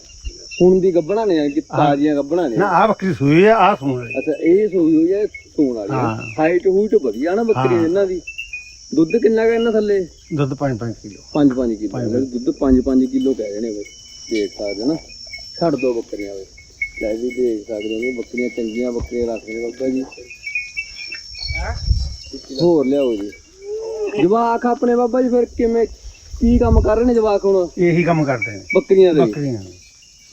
ਹੁਣ ਦੀ ਗੱਬਣਾ ਨੇ ਕਿ ਤਾਜ਼ੀਆਂ ਗੱਬਣਾ ਨੇ? ਨਾ ਆ ਬੱਕਰੀ ਸੂਈ ਆ ਆ ਸੂਣ ਵਾਲੀ। ਅੱਛਾ ਇਹ ਸੂਈ ਹੋਈ ਹੈ ਸੂਣ ਵਾਲੀ ਹਾਂ। ਹਾਈਟ ਹੂਟ ਵਧੀਆ ਨਾ ਬੱਕਰੀ ਹਾਂ। ਇਹਨਾਂ ਦੀ। ਦੁੱਧ ਕਿੰਨਾ ਕੁ ਇਹਨਾਂ ਥੱਲੇ? ਦੁੱਧ 5-5 ਕਿਲੋ। 5-5 ਕਿਲੋ। ਦੁੱਧ 5-5 ਕਿਲੋ ਕਹਿ ਰਹੇ ਨੇ ਬਈ। ਦੇਖ ਸਕਦੇ ਹੋ ਨਾ। ਛੱਡ ਦੋ ਬੱਕਰੀਆਂ ਬਈ ਲੈ ਵੀ ਦੇਖ ਸਕਦੇ ਹੋ ਵੀ ਬੱਕਰੀਆਂ ਚੰਗੀਆਂ ਬੱਕਰੀਆਂ ਰੱਖਦੇ ਬਾਬਾ ਜੀ। ਹੋਰ ਲਿਆਓ ਜੀ। ਜਵਾਕ ਆਪਣੇ ਬਾਬਾ ਜੀ ਫਿਰ ਕਿਵੇਂ ਕੀ ਕੰਮ ਕਰ ਰਹੇ ਨੇ ਜਵਾਕ ਹੁਣ? ਇਹੀ ਕੰਮ ਕਰਦੇ ਨੇ। ਬੱਕਰੀਆਂ ਦੇ। ਬੱਕਰੀਆਂ